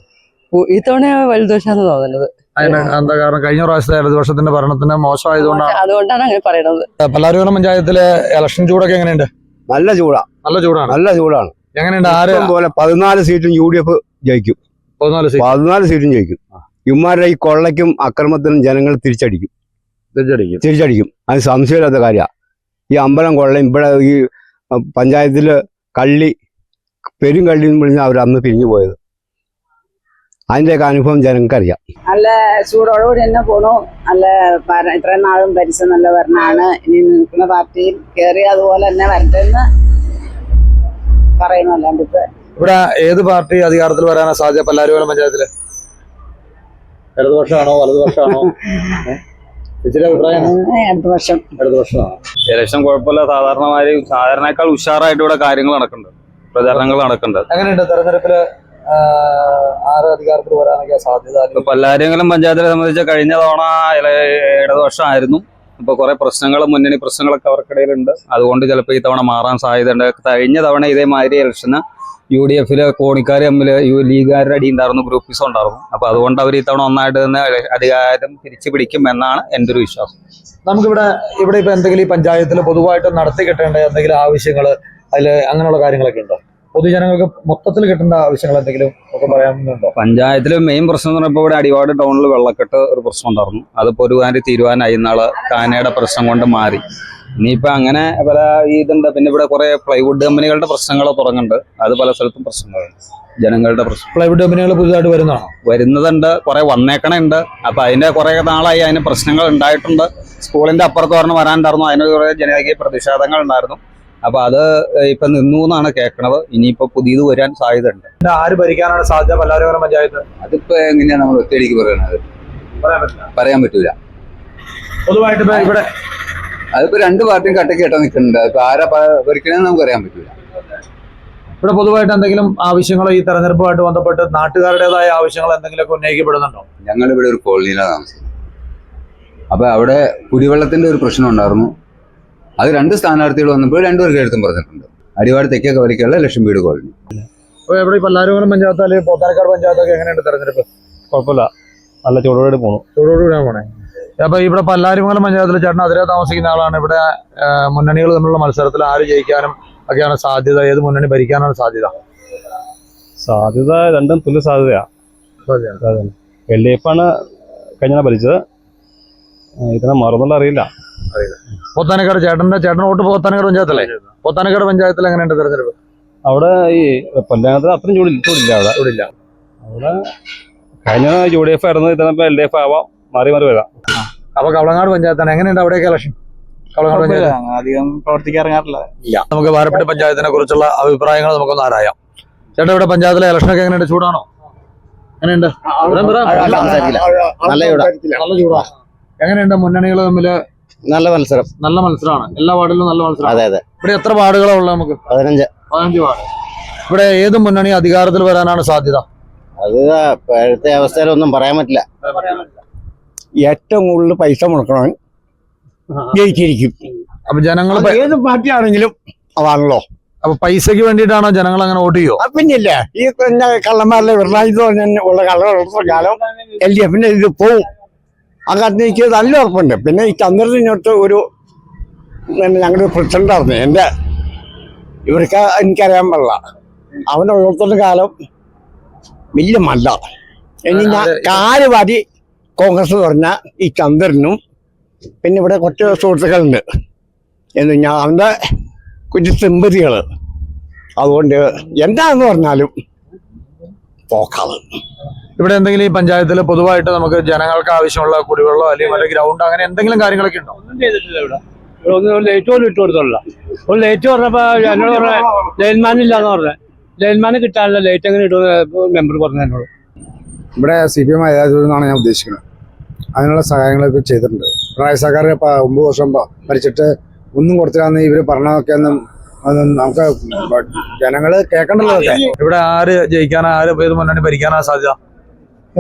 ഇത്തവണ വലുദോഷാന്ന് തോന്നുന്നത്. എന്താ കാരണം? കഴിഞ്ഞ പ്രാവശ്യത്തെ ഇടതുപക്ഷത്തിന്റെ ഭരണത്തിന് മോശമായതുകൊണ്ടാണ് അതുകൊണ്ടാണ് അങ്ങനെ പറയുന്നത് പല്ലാരിമംഗലം പഞ്ചായത്തിലെ ഇലക്ഷൻ ചൂടൊക്കെ എങ്ങനെയുണ്ട്? നല്ല ചൂടാ. നല്ല ചൂടാണ്. നല്ല ചൂടാണ്. എങ്ങനെയുണ്ട് ആര് പോലെ പതിനാല് സീറ്റും യു ഡി എഫ് ജയിക്കും. പതിനാല് സീറ്റ്? പതിനാല് സീറ്റും ജയിക്കും. ഇമാരുടെ ഈ കൊള്ളയ്ക്കും അക്രമത്തിനും ജനങ്ങൾ തിരിച്ചടിക്കും. തിരിച്ചടിക്കും. തിരിച്ചടിക്കും. അത് സംശയമില്ലാത്ത കാര്യമാണ് ഈ അമ്പലം കൊള്ളയും ഇവിടെ ഈ പഞ്ചായത്തിൽ കള്ളി പെരും കള്ളി എന്ന് വിളിഞ്ഞാൽ അവർ അന്ന് പിരിഞ്ഞു പോയത് അതിന്റെയൊക്കെ അനുഭവം ജനങ്ങൾക്കറിയാം. നല്ല ചൂടോടുകൂടി തന്നെ പോണു. നല്ല ഇത്ര ഇത്രയും നാളും ഭരിച്ച നല്ല ഭരണമാണ് ഇനി നിൽക്കുന്ന പാർട്ടിയിൽ കയറി അതുപോലെ തന്നെ വരട്ടെന്ന് പറയുന്നു അല്ലാണ്ട് ഇവിടെ ഏത് പാർട്ടി അധികാരത്തിൽ വരാനാ സാധ്യത? പല്ലാരിമംഗലം പഞ്ചായത്തിൽ. ഇടതുപക്ഷമാണോ വലതുപക്ഷമാണോ? ഇലക്ഷൻ കുഴപ്പമില്ല. സാധാരണമാര് സാധാരണക്കാൾ ഉഷാറായിട്ട് ഇവിടെ കാര്യങ്ങൾ നടക്കുന്നുണ്ട്. പ്രചാരണങ്ങൾ നടക്കുന്നുണ്ട്. അങ്ങനെയുണ്ട് തെരഞ്ഞെടുപ്പിൽ ആര് അധികാരത്തിൽ വരാനൊക്കെ സാധ്യത പല്ലാരെങ്കിലും പഞ്ചായത്തിനെ സംബന്ധിച്ച് കഴിഞ്ഞ തവണ ഇടതുപക്ഷമായിരുന്നു. ഇപ്പൊ കുറെ പ്രശ്നങ്ങൾ മുന്നണി പ്രശ്നങ്ങളൊക്കെ അവർക്കിടയിലുണ്ട്. അതുകൊണ്ട് ചിലപ്പോൾ ഈ തവണ മാറാൻ സാധ്യതയുണ്ട്. കഴിഞ്ഞ തവണ ഇതേമാതിരി ഇലക്ഷന് യു ഡി എഫിലെ കോണിക്കാർ തമ്മിൽ യു ലീഗുകാരുടെ അടി ഉണ്ടായിരുന്നു ഗ്രൂപ്പിസം ഉണ്ടായിരുന്നു. അപ്പൊ അതുകൊണ്ട് അവർ ഈ തവണ ഒന്നായിട്ട് തന്നെ അധികാരം തിരിച്ചു പിടിക്കും എന്നാണ് എന്റെ ഒരു വിശ്വാസം. നമുക്കിവിടെ ഇവിടെ ഇപ്പൊ എന്തെങ്കിലും ഈ പഞ്ചായത്തിൽ പൊതുവായിട്ട് നടത്തി കിട്ടേണ്ട എന്തെങ്കിലും ആവശ്യങ്ങൾ അതിൽ അങ്ങനെയുള്ള കാര്യങ്ങളൊക്കെ ഉണ്ടോ? പൊതുജനങ്ങൾക്ക് മൊത്തത്തിൽ കിട്ടേണ്ട ആവശ്യങ്ങൾ എന്തെങ്കിലും ഒക്കെ പറയാനുണ്ടോ? പഞ്ചായത്തിലെ മെയിൻ പ്രശ്നം എന്ന് പറയുമ്പോൾ ഇവിടെ അടിവാട് ടൗണിൽ വെള്ളക്കെട്ട് ഒരു പ്രശ്നം ഉണ്ടായിരുന്നു. അതിപ്പോൾ ഒരു കാര്യം തീരുവാനായി നാളെ കാനയുടെ പ്രശ്നം കൊണ്ട് മാറി. ഇനിയിപ്പോൾ അങ്ങനെ പല ഇതുണ്ട്. പിന്നെ ഇവിടെ കുറേ പ്ലൈവുഡ് കമ്പനികളുടെ പ്രശ്നങ്ങൾ തുടങ്ങുന്നുണ്ട്. അത് പല സ്ഥലത്തും പ്രശ്നങ്ങളുണ്ട്. ജനങ്ങളുടെ പ്രശ്നം. പ്ലൈവുഡ് കമ്പനികൾ പുതുതായിട്ട് വരുന്നതാണോ? വരുന്നതുണ്ട്. കുറെ വന്നേക്കണുണ്ട്. അപ്പൊ അതിന്റെ കുറെ നാളായി അതിന് പ്രശ്നങ്ങൾ ഉണ്ടായിട്ടുണ്ട്. സ്കൂളിന്റെ അപ്പുറത്ത് പറഞ്ഞ് വരാനുണ്ടായിരുന്നു. അതിന് കുറെ ജനകീയ പ്രതിഷേധങ്ങൾ ഉണ്ടായിരുന്നു. അപ്പൊ അത് ഇപ്പൊ നിന്നു എന്നാണ് കേൾക്കണത്. ഇനിയിപ്പോ പുതിയത് വരാൻ സാധ്യത ഉണ്ട് ആര് ഭരിക്കാനാണ് സാധ്യത? പല്ലാരിമംഗലം പഞ്ചായത്ത്? അതിപ്പോ എങ്ങനെയാണ് നമ്മൾ ഒറ്റയടിക്ക് പറയുന്നത് പറയാൻ പറ്റൂല. പൊതുവായിട്ട് ഇവിടെ അതിപ്പോ രണ്ട് പാർട്ടിയും കട്ടക്ക് കേട്ടാ നിൽക്കുന്നുണ്ട്. ഇപ്പൊ ആരാ ഭരിക്കണെന്ന് നമുക്ക് അറിയാൻ പറ്റൂല. ഇവിടെ പൊതുവായിട്ട് എന്തെങ്കിലും ആവശ്യങ്ങളോ ഈ തെരഞ്ഞെടുപ്പുമായിട്ട് ബന്ധപ്പെട്ട് നാട്ടുകാരുടേതായ ആവശ്യങ്ങൾ എന്തെങ്കിലുമൊക്കെ ഉന്നയിക്കപ്പെടുന്നുണ്ടോ? ഞങ്ങൾ ഇവിടെ ഒരു കോളനിയിലാണ് താമസിക്കുന്നത്. അപ്പൊ അവിടെ കുടിവെള്ളത്തിന്റെ ഒരു പ്രശ്നം ഉണ്ടായിരുന്നു. അത് രണ്ട് സ്ഥാനാർത്ഥികൾ വന്നപ്പോൾ രണ്ടുപേർക്ക് എഴുത്തും പറഞ്ഞിട്ടുണ്ട്. അടിവാട് തെക്കേ വരയ്ക്കുള്ള ലക്ഷം വീട് കോളനി. അപ്പൊ ഇവിടെ ഈ പല്ലാരിമംഗലം പഞ്ചായത്ത് അല്ലെങ്കിൽ പോത്താനക്കാട് പഞ്ചായത്തൊക്കെ എങ്ങനെയുണ്ട് തെരഞ്ഞെടുപ്പ്? കുഴപ്പമില്ല. നല്ല ചൂടോടെ പോണു. ചൂടോടുകൂടിയാണ് പോണേ. അപ്പൊ ഇവിടെ പല്ലാരിമംഗലം പഞ്ചായത്തിൽ ചേട്ടൻ അതിരെ താമസിക്കുന്ന ആളാണ്. ഇവിടെ മുന്നണികൾ തമ്മിലുള്ള മത്സരത്തിൽ ആര് ജയിക്കാനും ഒക്കെയാണ് സാധ്യത. ഏത് മുന്നണി ഭരിക്കാനാണ് സാധ്യത? സാധ്യത രണ്ടും തുല്യ സാധ്യതയാണ് എൽ ഡി എഫ് ആണ് കഴിഞ്ഞ ഭരിച്ചത്. ഇതിനെ മറന്നുള്ള അറിയില്ല. പോത്താനക്കാട് ചേട്ടന്റെ ചേട്ടൻ വോട്ട് പോത്താനക്കാട് പഞ്ചായത്തല്ലേ പോത്താനക്കാട് പഞ്ചായത്തിൽ എങ്ങനെയുണ്ട് തെരഞ്ഞെടുപ്പ് അവിടെ ഈ പൊന്നാനത്തിന് അത്രയും ചൂടില്ല ചൂടില്ല അവിടെ ചൂടില്ല അവിടെ കഴിഞ്ഞ യു ഡി എഫ് ആയിരുന്നു ഇതിനിപ്പോ എൽ ഡി എഫ് ആവാം മാറി മാറി വരാം അപ്പൊ കവളങ്ങാട് പഞ്ചായത്താണ് എങ്ങനെയുണ്ട് അവിടെയൊക്കെ ഇലക്ഷൻ കവളങ്ങാട് പഞ്ചായത്ത് അധികം പ്രവർത്തിക്കാറില്ല ഇല്ല നമുക്ക് വാരപ്പെട്ടി പഞ്ചായത്തിനെ കുറിച്ചുള്ള അഭിപ്രായങ്ങൾ നമുക്കൊന്ന് ആരായാം ചേട്ടാ ഇവിടെ പഞ്ചായത്തിലെ ഇലക്ഷൻ ഒക്കെ എങ്ങനെയുണ്ട് ചൂടാണോ എങ്ങനെയുണ്ട്. നല്ല ചൂടാ എങ്ങനെയുണ്ട് മുന്നണികൾ തമ്മിൽ നല്ല മത്സരം. നല്ല മത്സരമാണ്. എല്ലാ വാർഡിലും നല്ല മത്സരം അതെ അതെ. ഇവിടെ എത്ര വാർഡുകളാണ് ഉള്ളത് നമുക്ക്? പതിനഞ്ച്. പതിനഞ്ച് വാർഡ്. ഇവിടെ ഏത് മുന്നണി അധികാരത്തിൽ വരാനാണ് സാധ്യത? അത് ഇപ്പോഴത്തെ അവസ്ഥയിലൊന്നും പറയാൻ പറ്റില്ല. ഏറ്റവും കൂടുതൽ പൈസ മുടക്കണം ജയിച്ചിരിക്കും. അപ്പൊ ജനങ്ങൾ ഏത് പാർട്ടി ആണെങ്കിലും അതാണല്ലോ. അപ്പൊ പൈസക്ക് വേണ്ടിയിട്ടാണോ ജനങ്ങൾ അങ്ങനെ വോട്ട് ചെയ്യോ പിന്നില്ലേ? ഈ കള്ളന്മാരുടെ വെറുതെ ഉള്ള കള്ള കാലം എൽ ഡി എഫിന്റെ ഇത് പോവും. കാര്യത്തിൽ എനിക്ക് നല്ല ഉറപ്പുണ്ട്. പിന്നെ ഈ ഇങ്ങോട്ട് ഒരു ഞങ്ങളുടെ പ്രസിഡന്റ് ആയിരുന്നു. എന്റെ ഇവർക്ക് എനിക്കറിയാൻ പാടില്ല. അവനുള്ളിടത്തോളം കാലം വലിയ മല്ല ഇനി ഞാൻ കാര്യവാദി കോൺഗ്രസ് പറഞ്ഞ ഈ ചന്ദ്രനും പിന്നെ ഇവിടെ കുറച്ച് സുഹൃത്തുക്കളുണ്ട്. എന്ന് ഞാൻ അവന്റെ കുറച്ച് സിമ്പതികൾ. അതുകൊണ്ട് എന്താണെന്ന് പറഞ്ഞാലും പോക്കാണ്. ഇവിടെ എന്തെങ്കിലും ഈ പഞ്ചായത്തിൽ പൊതുവായിട്ട് നമുക്ക് ജനങ്ങൾക്ക് ആവശ്യമുള്ള കുടിവെള്ളം അല്ലെങ്കിൽ മറ്റേ ഗ്രൗണ്ട് അങ്ങനെ എന്തെങ്കിലും കാര്യങ്ങളൊക്കെ ഉണ്ടോ? ഒന്നും ചെയ്തിട്ടില്ല ഇവിടെ. ഇവിടെ ഒന്ന് ഒരു ലൈറ്റ് പോലും ഇട്ട് കൊടുത്തോളാം ഒരു ലൈറ്റ് പറഞ്ഞപ്പോ എന്നോട് പറഞ്ഞ ലൈൻമാൻ ഇല്ലാന്ന് പറഞ്ഞ. ലൈൻമാന് കിട്ടാനുള്ള ലൈറ്റ് എങ്ങനെ ഇട്ടു മെമ്പർ പറഞ്ഞു എന്നോട്. ഇവിടെ സി പി എം ആയതാണ് ഞാൻ ഉദ്ദേശിക്കുന്നത്. അതിനുള്ള സഹായങ്ങളൊക്കെ ചെയ്തിട്ടുണ്ട്. പിണറായി സർക്കാർ ഒമ്പത് വർഷം പ- ഭരിച്ചിട്ട് ഒന്നും കൊടുത്തില്ലാന്ന് ഇവർ പറഞ്ഞതൊക്കെ ഒന്നും നമുക്ക് ജനങ്ങൾ കേൾക്കണ്ടല്ലോ ഇവിടെ ആര് ജയിക്കാനാ ആര് മുന്നണി ഭരിക്കാനാ സാധ്യത?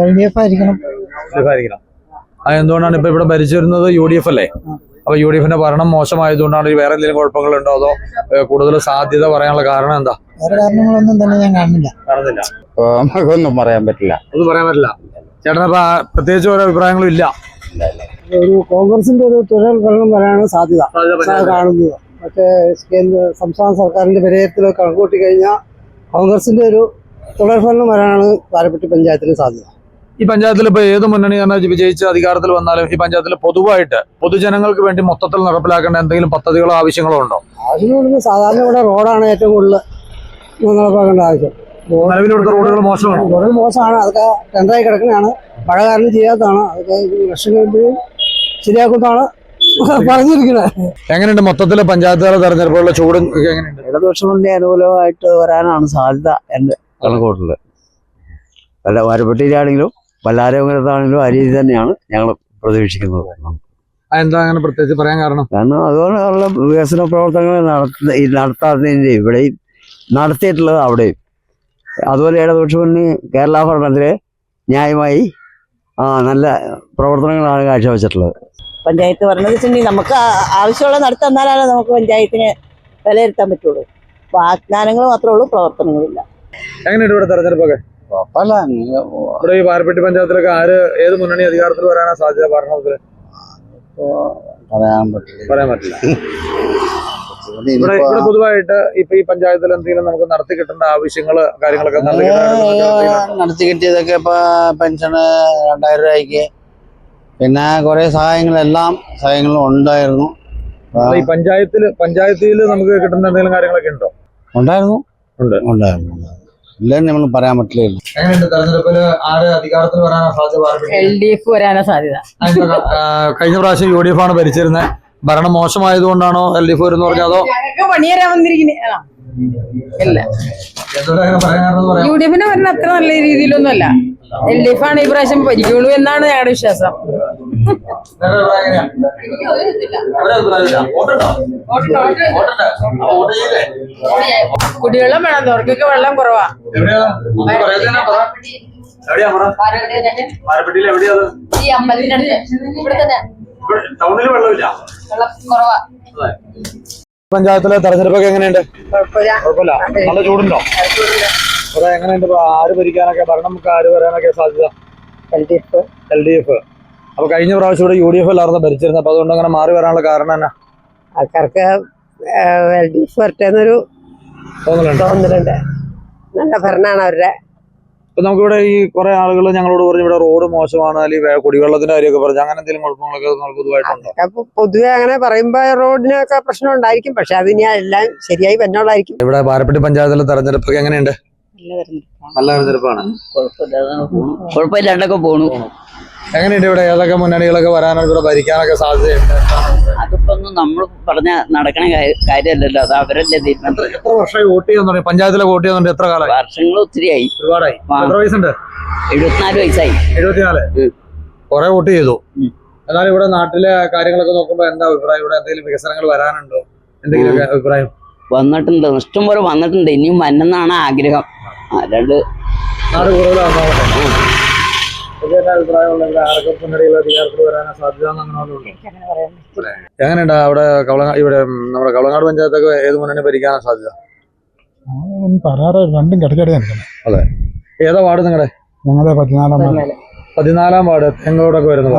എൽ ഡി എഫ് ആയിരിക്കണം. ഭരിക്കണം എന്തുകൊണ്ടാണ് ഇപ്പൊ ഇവിടെ ഭരിച്ചു വരുന്നത് യു ഡി എഫ് അല്ലേ? അപ്പൊ യു ഡി എഫിന്റെ ഭരണം മോശമായതുകൊണ്ടാണ് വേറെ എന്തെങ്കിലും കുഴപ്പങ്ങളുണ്ടോ അതോ കൂടുതൽ സാധ്യത പറയാനുള്ള കാരണം എന്താ? വേറെ കാരണങ്ങളൊന്നും തന്നെ ഞാൻ കാണുന്നില്ല. കാണുന്നില്ല. നമുക്കൊന്നും പറയാൻ പറ്റില്ല. ഒന്നും പറയാൻ പറ്റില്ല. ചേട്ടന പ്രത്യേകിച്ച് ഓരോ അഭിപ്രായങ്ങളും ഇല്ല. ഒരു കോൺഗ്രസിന്റെ ഒരു തുടർ ഭരണം വരാനാണ് സാധ്യത. കാണുന്നത്. മറ്റേ കേന്ദ്ര സംസ്ഥാന സർക്കാരിന്റെ വിലയിരുത്തൽ കണക്കൂട്ടി കഴിഞ്ഞാൽ കോൺഗ്രസിന്റെ ഒരു തുടർ ഭരണം വരാനാണ് പാലപ്പെട്ടി പഞ്ചായത്തിന് സാധ്യത. ഈ പഞ്ചായത്തിൽ ഇപ്പൊ ഏത് മുന്നണിയാണ് വിജയിച്ച് അധികാരത്തിൽ വന്നാലും ഈ പഞ്ചായത്തിൽ പൊതുവായിട്ട് പൊതുജനങ്ങൾക്ക് വേണ്ടി മൊത്തത്തിൽ നടപ്പിലാക്കേണ്ട എന്തെങ്കിലും പദ്ധതികളോ ആവശ്യങ്ങളോ ഉണ്ടോ? ആവശ്യമുള്ളത് സാധാരണ ഇവിടെ റോഡാണ് ഏറ്റവും കൂടുതൽ നടപ്പാക്കേണ്ട ആവശ്യം. നിലവിലിവിടുത്തെ റോഡുകൾ മോശമാണ്? റോഡുകൾ മോശമാണ്. അതൊക്കെ ടെൻഡറായി കിടക്കുന്നതാണ്. മഴ കാരണം ചെയ്യാത്തതാണ്. അതൊക്കെ ലക്ഷം കഴിയുമ്പോഴും ശരിയാക്കുന്നതാണ് പറഞ്ഞിരിക്കുന്നത്. എങ്ങനെയുണ്ട് മൊത്തത്തിൽ പഞ്ചായത്തുകളെ തെരഞ്ഞെടുപ്പുള്ള ചൂടും എങ്ങനെയുണ്ട്? ഇടതുപക്ഷം മുന്നേ അനുകൂലമായിട്ട് വരാനാണ് സാധ്യത എന്റെ കണക്കൂട്ടിൽ അല്ല വാരപ്പെട്ടിയിലാണെങ്കിലും വല്ലാരമംഗലത്താണെങ്കിലും ആ രീതി തന്നെയാണ് ഞങ്ങൾ പ്രതീക്ഷിക്കുന്നത്. എന്താ അങ്ങനെ പ്രത്യേകിച്ച് പറയാൻ കാരണം? കാരണം അതുപോലെയുള്ള വികസന പ്രവർത്തനങ്ങൾ നടത്ത നടത്താത്തതിന്റെ ഇവിടെയും നടത്തിയിട്ടുള്ളത് അവിടെയും. അതുപോലെ ഇടതുപക്ഷ മുന്നണി കേരള ഭരണത്തിൽ ന്യായമായി ആ നല്ല പ്രവർത്തനങ്ങളാണ് കാഴ്ചവെച്ചിട്ടുള്ളത്. പഞ്ചായത്ത് ഭരണം വെച്ചിട്ടുണ്ടെങ്കിൽ നമുക്ക് ആവശ്യമുള്ള നടത്തി നമുക്ക് പഞ്ചായത്തിന് വിലയിരുത്താൻ പറ്റുള്ളൂ. വാഗ്ദാനങ്ങൾ മാത്രമേ ഉള്ളൂ പ്രവർത്തനങ്ങളില്ല. എങ്ങനെയുണ്ട് ഇവിടെ തെരഞ്ഞെടുപ്പൊക്കെ? ഇവിടെ ഈ പാരപ്പെട്ടി പഞ്ചായത്തിലൊക്കെ ആര് ഏത് മുന്നണി അധികാരത്തിൽ വരാനാ സാധ്യത ഭരണത്തിൽ പറയാൻ പറ്റില്ല. പറയാൻ പറ്റില്ല. ഇവിടെ ഇവിടെ പൊതുവായിട്ട് ഇപ്പൊ ഈ പഞ്ചായത്തിൽ എന്തെങ്കിലും നമുക്ക് നടത്തി കിട്ടേണ്ട ആവശ്യങ്ങൾ കാര്യങ്ങളൊക്കെ നടത്തി നടത്തി കിട്ടിയതൊക്കെ ഇപ്പൊ പെൻഷന് രണ്ടായിരം രൂപയ്ക്ക്. പിന്നെ കുറെ സഹായങ്ങളെല്ലാം സഹായങ്ങളും ഉണ്ടായിരുന്നു. ഈ പഞ്ചായത്തിൽ പഞ്ചായത്തിൽ നമുക്ക് കിട്ടുന്ന എന്തെങ്കിലും കാര്യങ്ങളൊക്കെ ഉണ്ടോ? ഉണ്ടായിരുന്നു. ഉണ്ട്. ഉണ്ടായിരുന്നു. ഇല്ലെന്ന് നമ്മൾ പറയാൻ പറ്റില്ല? എങ്ങനെയുണ്ട്? തെരഞ്ഞെടുപ്പിൽ ആര് അധികാരത്തിൽ വരാനാ സാധ്യത പാരപ്പെട്ടി എൽ ഡി എഫ് വരാനാ സാധ്യത അതെന്താ, കഴിഞ്ഞ പ്രാവശ്യം യു ഡി എഫ് ആണ് ഭരിച്ചിരുന്നത്. ഭരണം മോശമായതുകൊണ്ടാണോ എൽ ഡി എഫ് വരുന്ന പറഞ്ഞാൽ അതോ ഞങ്ങൾക്ക് പണിയരാൻ വന്നിരിക്കുന്നേ ഇല്ല? യു ഡി എഫിനെ ഭരണം അത്ര നല്ല രീതിയിലൊന്നും അല്ല എൽ ഡി എഫ് ആണ് ഈ പ്രാവശ്യം ഭരിക്കുള്ളൂ എന്നാണ് ഞങ്ങളുടെ വിശ്വാസം. കുടിവെള്ളം വേണം. അവർക്കൊക്കെ വെള്ളം കുറവാ. ടൗണിൽ വെള്ളമില്ല. വെള്ളം കുറവാ. അതെ. പഞ്ചായത്തിലെ തെരഞ്ഞെടുപ്പൊക്കെ എങ്ങനെയുണ്ട്? കുഴപ്പമില്ല. നല്ല ചൂടുണ്ടോ? ഇവിടെ എങ്ങനെയുണ്ട്? ആര് ഭരിക്കാനൊക്കെ ഭരണം ആര് വരാനൊക്കെ സാധ്യത? L D F. L D F. അപ്പൊ കഴിഞ്ഞ പ്രാവശ്യം ഇവിടെ യു ഡി എഫ് അല്ലായിരുന്നു ഭരിച്ചിരുന്നത്. അപ്പൊ അതുകൊണ്ട് അങ്ങനെ മാറി വരാനുള്ള കാരണം എന്നാ? ആൾക്കാർക്ക് എൽ ഡി എഫ് വരട്ടെ എന്നൊരു തോന്നലുണ്ട്. നല്ല ഭരണമാണ് അവരുടെ. ഇപ്പൊ നമുക്കിവിടെ ഈ കുറെ ആളുകൾ ഞങ്ങളോട് പറഞ്ഞു ഇവിടെ റോഡ് മോശമാണ് അല്ലെങ്കിൽ കുടിവെള്ളത്തിന്റെ കാര്യമൊക്കെ പറഞ്ഞു. അങ്ങനെ എന്തെങ്കിലും കുഴപ്പങ്ങളൊക്കെ നമുക്ക് പൊതുവായിട്ടുണ്ടോ? അപ്പൊ പൊതുവെ അങ്ങനെ പറയുമ്പോ റോഡിനൊക്കെ പ്രശ്നം ഉണ്ടായിരിക്കും. പക്ഷെ അതിന് എല്ലാം ശരിയായി വന്നോളായിരിക്കും ഇവിടെ പാരപ്പെട്ടി പഞ്ചായത്തിലെ തെരഞ്ഞെടുപ്പൊക്കെ എങ്ങനെയുണ്ട്? നല്ല തെരഞ്ഞെടുപ്പാണ്. കുഴപ്പമില്ലാണ്ടൊക്കെ പോണു. എങ്ങനെയുണ്ട് ഇവിടെ? ഏതൊക്കെ മുന്നണികളൊക്കെ വരാനൊക്കെ ഇവിടെ ഭരിക്കാനൊക്കെ സാധ്യതയുണ്ട്? അതിപ്പോ നമ്മൾ പറഞ്ഞ നടക്കണ കാര്യമല്ലല്ലോ. അത് അവരല്ലേ തീരുമാനം എത്ര വർഷമായി വോട്ട് ചെയ്യുന്നു തുടങ്ങി? പഞ്ചായത്തിലെ വോട്ട് ചെയ്യുന്നുണ്ട് എത്ര കാലം വർഷങ്ങൾ ഒത്തിരിയായി. ഒരുപാടായി. എത്ര വയസ്സുണ്ട്? എഴുപത്തിനാല് വയസ്സായി. എഴുപത്തിനാല്. കുറെ വോട്ട് ചെയ്തു. എന്നാലും ഇവിടെ നാട്ടിലെ കാര്യങ്ങളൊക്കെ നോക്കുമ്പോ എന്താ അഭിപ്രായം? ഇവിടെ എന്തെങ്കിലും വികസനങ്ങൾ വരാനുണ്ടോ? എന്തെങ്കിലും അഭിപ്രായം? വന്നിട്ടുണ്ട്. ഇഷ്ടം പോലെ വന്നിട്ടുണ്ട്. ഇനിയും വന്നെന്നാണ് ആഗ്രഹം. അല്ലാണ്ട് നാട് കൂടുതലാണോ എങ്ങനെയുണ്ട് അവിടെ കവളങ്ങ ഇവിടെ നമ്മുടെ കവളങ്ങാട് പഞ്ചായത്തൊക്കെ ഏത് മുന്നണി ഭരിക്കാനാ സാധ്യത? പറയാറ് രണ്ടും കിടക്കടി അതെ ഏതാ വാർഡ് നിങ്ങളുടെ ഞങ്ങളുടെ പതിനാലാം വാർഡ്. പതിനാലാം. വാർഡ് തെങ്ങോടൊക്കെ വരുന്നത്?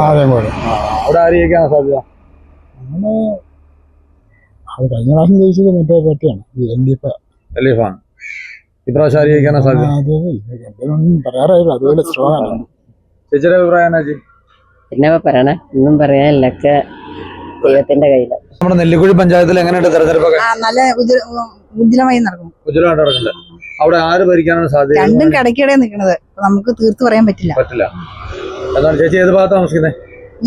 അവിടെ ആരെയൊക്കെയാണ് സാധ്യത? അങ്ങനെ അത് കഴിഞ്ഞ പ്രാവശ്യം ജയിച്ചത് മറ്റേ പാർട്ടിയാണ് ഈ എൽ ഡി എഫ് ആണ്. ഇപ്രാവശ്യം ആരെയൊക്കെയാണ് സാധ്യത? പറയാറായില്ല അതുപോലെ സ്ട്രോങ് ആണ്. ചേച്ചിയുടെ അഭിപ്രായം പിന്നെ പറയണേ ഒന്നും പറയാനില്ലൊക്കെ ദൈവത്തിന്റെ കയ്യിലാണ് നമ്മുടെ നെല്ലിക്കുഴി പഞ്ചായത്തിൽ എങ്ങനെയുണ്ട് തെരഞ്ഞെടുപ്പൊക്കെ? നല്ല ഉജ്ജ്വലമായി നടക്കും ഉജ്ജ്വലമായിട്ട് നടക്കുന്നുണ്ട്. അവിടെ ആര് ഭരിക്കാനാണ് സാധ്യത രണ്ടും കിടക്കിടെ നിൽക്കുന്നത് നമുക്ക് തീർത്തു പറയാൻ പറ്റില്ല. പറ്റില്ല. എന്താണ് ചേച്ചി ഏത് ഭാഗത്ത് താമസിക്കുന്നത്?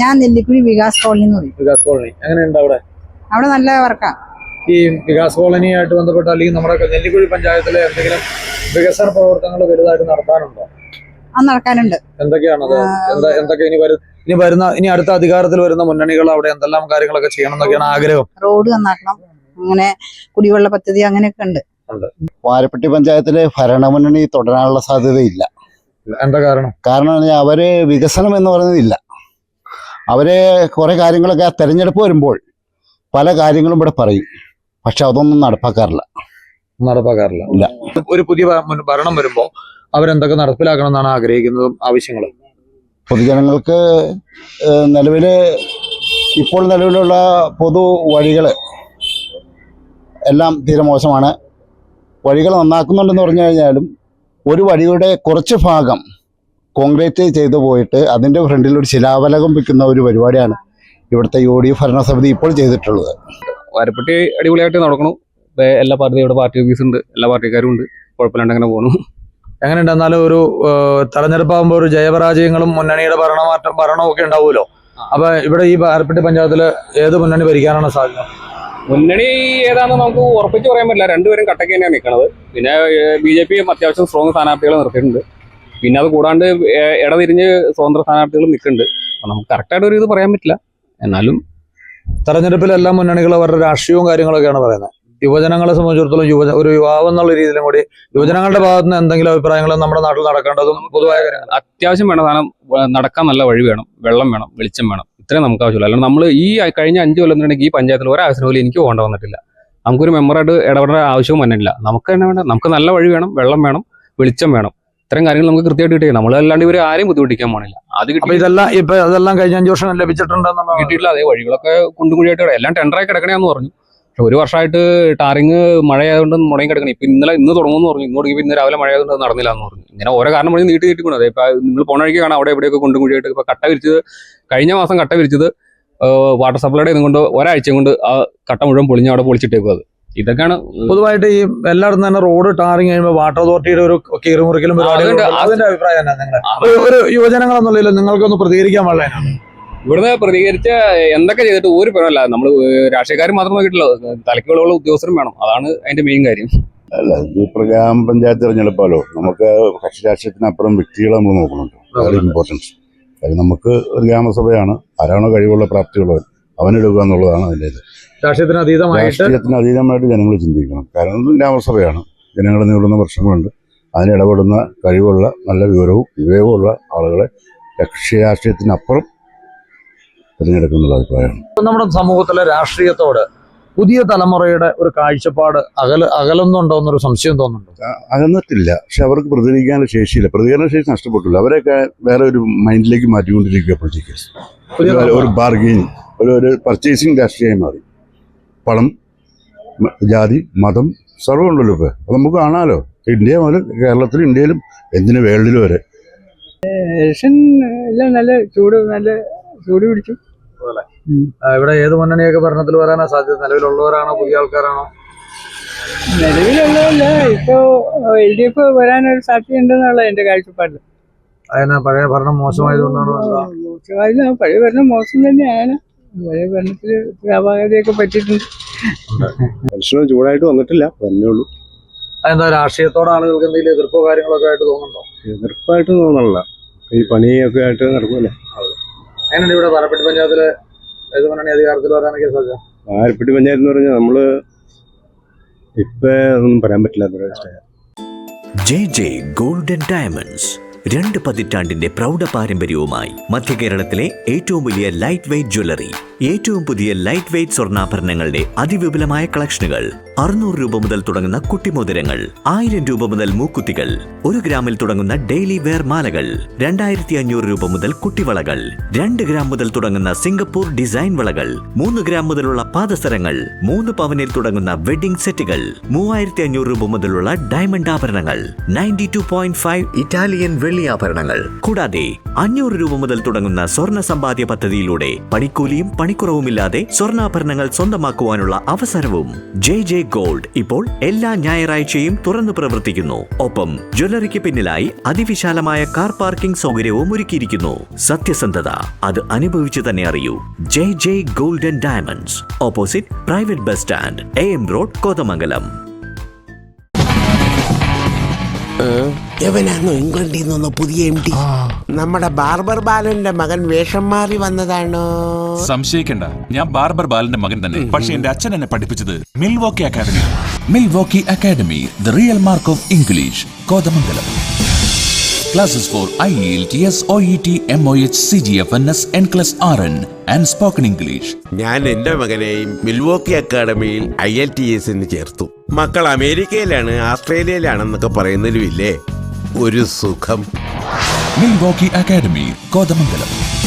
ഞാൻ നെല്ലിക്കുഴി വികാസ് കോളനി എന്ന് പറയും. വികാസ് കോളനി. എങ്ങനെയുണ്ട് അവിടെ? അവിടെ നല്ല വർക്കാ. ഈ വികാസ് കോളനിയായിട്ട് ബന്ധപ്പെട്ട് അല്ലെങ്കിൽ നമ്മുടെ നെല്ലിക്കുഴി പഞ്ചായത്തിലെ എന്തെങ്കിലും വികസന പ്രവർത്തനങ്ങൾ വലുതായിട്ട് നടത്താനുണ്ടോ? ആ നടക്കാനുണ്ട്. എന്തൊക്കെയാണ് എന്തൊക്കെ ഇനി വരും ഇനി വരുന്ന ഇനി അടുത്ത അധികാരത്തിൽ വരുന്ന മുന്നണികൾ അവിടെ എന്തെല്ലാം കാര്യങ്ങളൊക്കെ ചെയ്യണം എന്നൊക്കെയാണ് ആഗ്രഹം. റോഡ് നന്നാക്കണം. അങ്ങനെ കുടിവെള്ള പദ്ധതി അങ്ങനെയൊക്കെ ഉണ്ട്. വാരപ്പെട്ടി പഞ്ചായത്തിലെ ഭരണമുന്നണി തുടരാനുള്ള സാധ്യതയില്ല. എന്താ കാരണം? കാരണം അവർ വികസനം എന്ന് പറയുന്നതില്ല. അവർ കുറെ കാര്യങ്ങളൊക്കെ ആ തെരഞ്ഞെടുപ്പ് വരുമ്പോൾ പല കാര്യങ്ങളും ഇവിടെ പറയും. പക്ഷെ അതൊന്നും നടപ്പാക്കാറില്ല. നടപ്പാക്കാറില്ല. ഇല്ല. ഒരു പുതിയ ഭരണം വരുമ്പോൾ അവരെന്തൊക്കെ നടപ്പിലാക്കണം എന്നാണ് ആഗ്രഹിക്കുന്നതും ആവശ്യങ്ങൾ പൊതുജനങ്ങൾക്ക് നിലവിൽ നിലവിൽ ഇപ്പോൾ നിലവിലുള്ള പൊതു വഴികൾ എല്ലാം തീരെ മോശമാണ്. വഴികൾ നന്നാക്കുന്നുണ്ടെന്ന് പറഞ്ഞു കഴിഞ്ഞാലും ഒരു വഴിയുടെ കുറച്ച് ഭാഗം കോൺക്രീറ്റ് ചെയ്തു പോയിട്ട് അതിന്റെ ഫ്രണ്ടിൽ ഒരു ശിലാഫലകം വെക്കുന്ന ഒരു പരിപാടിയാണ് ഇവിടുത്തെ യു ഡി എഫ് ഭരണസമിതി ഇപ്പോൾ ചെയ്തിട്ടുള്ളത്. വാരപ്പെട്ടി അടിപൊളിയായിട്ട് നടക്കണം. എല്ലാ പാർട്ടി ഇവിടെ പാർട്ടി ഓഫീസുണ്ട് എല്ലാ പാർട്ടിക്കാരും ഉണ്ട്. കുഴപ്പമില്ലാണ്ട് അങ്ങനെ പോകണു എങ്ങനെയുണ്ട് എന്നാലും ഒരു തെരഞ്ഞെടുപ്പാകുമ്പോൾ ഒരു ജയപരാജയങ്ങളും മുന്നണിയുടെ ഭരണമാറ്റം ഭരണവും ഒക്കെ ഉണ്ടാവുമല്ലോ. അപ്പൊ ഇവിടെ ഈ ആരപ്പെട്ടി പഞ്ചായത്തിൽ ഏത് മുന്നണി ഭരിക്കാനാണ് സാധ്യത? മുന്നണി ഏതാണെന്ന് നമുക്ക് ഉറപ്പിച്ച് പറയാൻ പറ്റില്ല. രണ്ടുപേരും കട്ടക്ക് തന്നെയാണ് നിൽക്കുന്നത് പിന്നെ ബി ജെ പി അത്യാവശ്യം സ്ട്രോങ് സ്ഥാനാർത്ഥികളെ നിർത്തിയിട്ടുണ്ട്. പിന്നെ അത് കൂടാണ്ട് ഇടതിരിഞ്ഞ് സ്വതന്ത്ര സ്ഥാനാർത്ഥികളും നിൽക്കുന്നുണ്ട്. അപ്പൊ നമുക്ക് കറക്റ്റായിട്ട് ഒരു ഇത് പറയാൻ പറ്റില്ല. എന്നാലും തെരഞ്ഞെടുപ്പിൽ എല്ലാ മുന്നണികളും അവരുടെ രാഷ്ട്രീയവും കാര്യങ്ങളൊക്കെയാണ് പറയുന്നത്. യുവജനങ്ങളെ സംബന്ധിച്ചിടത്തോളം യുവജ ഒരു യുവാവ് എന്നുള്ള രീതിയിലും കൂടി യുവജനങ്ങളുടെ ഭാഗത്ത് നിന്ന് എന്തെങ്കിലും അഭിപ്രായങ്ങൾ നമ്മുടെ നാട്ടിൽ നടക്കേണ്ടതും പൊതുവായ കാര്യങ്ങൾ. അത്യാവശ്യം വേണ്ട സാധനം നടക്കാൻ നല്ല വഴി വേണം വെള്ളം വേണം വെളിച്ചം വേണം. ഇത്രയും നമുക്ക് ആവശ്യമില്ല അല്ലാണ്ട് നമ്മൾ ഈ കഴിഞ്ഞ അഞ്ച് കൊല്ലം ഈ പഞ്ചായത്തിൽ ഒരാവശ്യം പോലും എനിക്ക് പോകേണ്ട വന്നിട്ടില്ല. നമുക്കൊരു മെമ്പറായിട്ട് ഇടപെടേണ്ട ആവശ്യവും വന്നിട്ടില്ല. നമുക്ക് തന്നെ വേണ്ട നമുക്ക് നല്ല വഴി വേണം വെള്ളം വേണം വെളിച്ചം വേണം. ഇത്തരം കാര്യങ്ങൾ നമുക്ക് കൃത്യമായിട്ട് കിട്ടിയത് നമ്മൾ അല്ലാണ്ട് ഇവർ ആരെയും ബുദ്ധിമുട്ടിക്കാൻ പോണില്ല. അത് കിട്ടി ഇതെല്ലാം ഇപ്പൊ അതെല്ലാം കഴിഞ്ഞ അഞ്ചു വർഷം ലഭിച്ചിട്ടുണ്ടെന്നുള്ള കിട്ടിയിട്ടില്ല. അതേ വഴികളൊക്കെ കുണ്ടും കുഴിയായിട്ട് കിട- എല്ലാം ടെൻഡറായി കിടക്കണേന്ന് പറഞ്ഞു. പക്ഷെ ഒരു വർഷമായിട്ട് ടാറിങ് മഴയായതുകൊണ്ട് മുടങ്ങി കിടക്കണം. ഇപ്പൊ ഇന്നലെ ഇന്ന് തുടങ്ങുമെന്ന് പറഞ്ഞു. ഇങ്ങോട്ട് ഇന്ന് രാവിലെ മഴയായതുകൊണ്ട് നടന്നില്ല എന്ന് പറഞ്ഞു. ഇങ്ങനെ ഓരോ കാരണം പറഞ്ഞ് നീട്ടി നീട്ടി കൊണ്ടു ഇപ്പൊ നിങ്ങൾ പോണ വഴിക്ക് കാണാം. അവിടെ എവിടെയൊക്കെ കൊണ്ടും കുഴിയായിട്ട് ഇപ്പൊ കട്ട വിരിച്ചത് കഴിഞ്ഞ മാസം കട്ട വിരിച്ചത് വാട്ടർ സപ്ലൈയുടെ ഇതും കൊണ്ട് ഒരാഴ്ച കൊണ്ട് ആ കട്ട മുഴുവൻ പൊളിഞ്ഞ അവിടെ പൊളിച്ചിട്ടേക്കും അത്. ഇതൊക്കെയാണ് പൊതുവായിട്ട് ഈ എല്ലായിടത്തും തന്നെ റോഡ് ടാറിങ് കഴിയുമ്പോൾ വാട്ടർ അതോറിറ്റിയുടെ ഒരു കീറുമുറിക്കലും. അതിന്റെ അഭിപ്രായം ഒരു- ഒരു യുവജനങ്ങൾ എന്നുള്ളതിൽ നിങ്ങൾക്കൊന്ന് പ്രതികരിക്കാൻ വളരെ ഇവിടുന്ന് പ്രതികരിച്ച എന്തൊക്കെ ചെയ്തിട്ട് ഒരു പേരല്ല നമ്മൾ രാഷ്ട്രീയക്കാർ മാത്രം നോക്കിയിട്ടില്ല. തലക്കുള്ള ഉദ്യോഗസ്ഥരും വേണം. അതാണ് അതിന്റെ മെയിൻ കാര്യം. അല്ല ഈ ഗ്രാമപഞ്ചായത്ത് തിരഞ്ഞെടുപ്പാലോ നമുക്ക് കക്ഷി രാഷ്ട്രീയത്തിനപ്പുറം വ്യക്തികളെ നമ്മൾ നോക്കുന്നുണ്ട്. വളരെ ഇമ്പോർട്ടൻസ് കാര്യം നമുക്ക് ഒരു ഗ്രാമസഭയാണ് ആരാണോ കഴിവുള്ള പ്രാപ്തിയുള്ളവർ അവനെടുക്കുക എന്നുള്ളതാണ് അതിന്റെ ഇത്. രാഷ്ട്രീയത്തിന് അതീതമായിട്ട് രാഷ്ട്രീയത്തിന് അതീതമായിട്ട് ജനങ്ങൾ ചിന്തിക്കണം. കാരണം ഗ്രാമസഭയാണ് ജനങ്ങൾ നേരിടുന്ന പ്രശ്നങ്ങളുണ്ട്. അതിനിടപെടുന്ന കഴിവുള്ള നല്ല വിവരവും വിവേകമുള്ള ആളുകളെ കക്ഷി രാഷ്ട്രീയത്തിനപ്പുറം തിരഞ്ഞെടുക്കുന്ന അഭിപ്രായമാണ് നമ്മുടെ സമൂഹത്തിലെ രാഷ്ട്രീയത്തോട് പുതിയ തലമുറയുടെ ഒരു കാഴ്ചപ്പാട് അകല അകലുന്നുണ്ടോ എന്നൊരു സംശയം തോന്നുന്നുണ്ട്? അകന്നിട്ടില്ല. പക്ഷെ അവർക്ക് പ്രതികരിക്കാനുള്ള ശേഷിയില്ല. പ്രതികരണ ശേഷി നഷ്ടപ്പെട്ടില്ല അവരെയൊക്കെ വേറെ ഒരു മൈൻഡിലേക്ക് മാറ്റിക്കൊണ്ടിരിക്കുക പൊളിറ്റിക്കൽസ് പുതിയ ഒരു ബാർഗെയിൻ ഒരു ഒരു പർച്ചേസിങ് രാഷ്ട്രീയമായി മാറി. പണം ജാതി മതം സർവം ഉണ്ടല്ലോ ഇപ്പോൾ അത് നമുക്ക് കാണാമല്ലോ ഇന്ത്യ മുതൽ കേരളത്തിലും ഇന്ത്യയിലും എന്തിനു വേൾഡിലും വരെ. ഇലക്ഷൻ എല്ലാം നല്ല ചൂട് നല്ല ചൂട് പിടിച്ചു. ആ, ഇവിടെ ഏത് മുന്നണിയൊക്കെ ഭരണത്തിൽ വരാനാ സാധ്യത? നിലവിലുള്ളവരാണോ? പുതിയ ആൾക്കാരാണോ? നിലവിലുള്ളതല്ല ഇപ്പോ എൽ ഡി എഫ് വരാനൊരു സാധ്യതയുണ്ടെന്നുള്ള എന്റെ കാഴ്ചപ്പാടിൽ അതിനാ പഴയ ഭരണം മോശമായതുകൊണ്ടാണോ? എന്താ? മോശമായില്ല പഴയ ഭരണം മോശം തന്നെയാണ്. പഴയ ഭരണത്തിൽ അപാകതയൊക്കെ പറ്റിയിട്ടുണ്ട്. മനുഷ്യന് ചൂടായിട്ട് വന്നിട്ടില്ല. തന്നെ ഉള്ളൂ. അതെന്താ രാഷ്ട്രീയത്തോടെ ആളുകൾക്ക് എന്തെങ്കിലും എതിർപ്പോ കാര്യങ്ങളൊക്കെ ആയിട്ട് തോന്നുന്നുണ്ടോ? എതിർപ്പായിട്ട് തോന്നണല്ല. ഈ പണിയൊക്കെ ആയിട്ട് നടക്കൂല എങ്ങനെയാണ് ഇവിടെ പാലപ്പെട്ടി പഞ്ചായത്തിലെ ഏത് മുന്നണി അധികാരത്തിൽ വരാനൊക്കെ സാധ്യത? ആരപ്പെട്ടി പഞ്ചായത്ത് എന്ന് പറഞ്ഞാൽ നമ്മൾ ഇപ്പൊ ഒന്നും പറയാൻ പറ്റില്ല ജെ ജെ ഗോൾഡൻ ഡയമണ്ട്സ്. രണ്ട് പതിറ്റാണ്ടിന്റെ പ്രൗഢ പാരമ്പര്യവുമായി മധ്യകേരളത്തിലെ ഏറ്റവും വലിയ ലൈറ്റ് വെയ്റ്റ് ജ്വല്ലറി ഏറ്റവും പുതിയ ലൈറ്റ് വെയ്റ്റ് സ്വർണാഭരണങ്ങളുടെ അതിവിപുലമായ കളക്ഷനുകൾ അറുന്നൂറ് രൂപ മുതൽ തുടങ്ങുന്ന കുട്ടിമോതിരങ്ങൾ ആയിരം രൂപ മുതൽ മൂക്കുത്തികൾ ഒരു ഗ്രാമിൽ തുടങ്ങുന്ന ഡെയിലി വെയർ മാലകൾ രണ്ടായിരത്തി അഞ്ഞൂറ് രൂപ മുതൽ കുട്ടിവളകൾ രണ്ട് ഗ്രാം മുതൽ തുടങ്ങുന്ന സിംഗപ്പൂർ ഡിസൈൻ വളകൾ മൂന്ന് ഗ്രാം മുതലുള്ള പാദസരങ്ങൾ മൂന്ന് പവനിൽ തുടങ്ങുന്ന വെഡിംഗ് സെറ്റുകൾ മൂവായിരത്തി അഞ്ഞൂറ് രൂപ മുതലുള്ള ഡയമണ്ട് ആഭരണങ്ങൾ ninety two point five Italian വെള്ളി ആഭരണങ്ങൾ കൂടാതെ അഞ്ഞൂറ് രൂപ മുതൽ തുടങ്ങുന്ന സ്വർണ സമ്പാദ്യ പദ്ധതിയിലൂടെ പണിക്കൂലിയും പണിക്കുറവുമില്ലാതെ സ്വർണാഭരണങ്ങൾ സ്വന്തമാക്കുവാനുള്ള അവസരവും ജെ ജെ ഗോൾഡ് ഇപ്പോൾ എല്ലാ ഞായറാഴ്ചയും തുറന്നു പ്രവർത്തിക്കുന്നു. ഒപ്പം ജ്വല്ലറിക്ക് പിന്നിലായി അതിവിശാലമായ കാർ പാർക്കിംഗ് സൗകര്യവും ഒരുക്കിയിരിക്കുന്നു. സത്യസന്ധത അത് അനുഭവിച്ചു തന്നെ അറിയൂ. J J golden diamonds. Opposite private bus stand A M road Kothamangalam. എവനാണോ ഇംഗ്ലണ്ടിൽ നിന്ന് പുതിയ എം ഡി. നമ്മുടെ ബാർബർ ബാലന്റെ മകൻ വേഷം മാറി വന്നതാണോ? സംശയിക്കണ്ട. ഞാൻ ബാർബർ ബാലന്റെ മകൻ തന്നെ. പക്ഷെ എന്റെ അച്ഛൻ എന്നെ പഠിപ്പിച്ചത് Milwaukee academy Milwaukee academy the real mark of English Kothamangalam. Classes for IELTS, OET, MOH, CGFNS, O E RN and spoken English. ഞാൻ എന്റെ മകനെയും മിൽവോക്കി അക്കാഡമിയിൽ ഐ എൽ ടി എസിന് ചേർത്തു. മക്കൾ അമേരിക്കയിലാണ് ആസ്ട്രേലിയയിലാണെന്നൊക്കെ പറയുന്നതിലും ഇല്ലേ? ഒരു സുഖം. Milwaukee academy Kothamangalam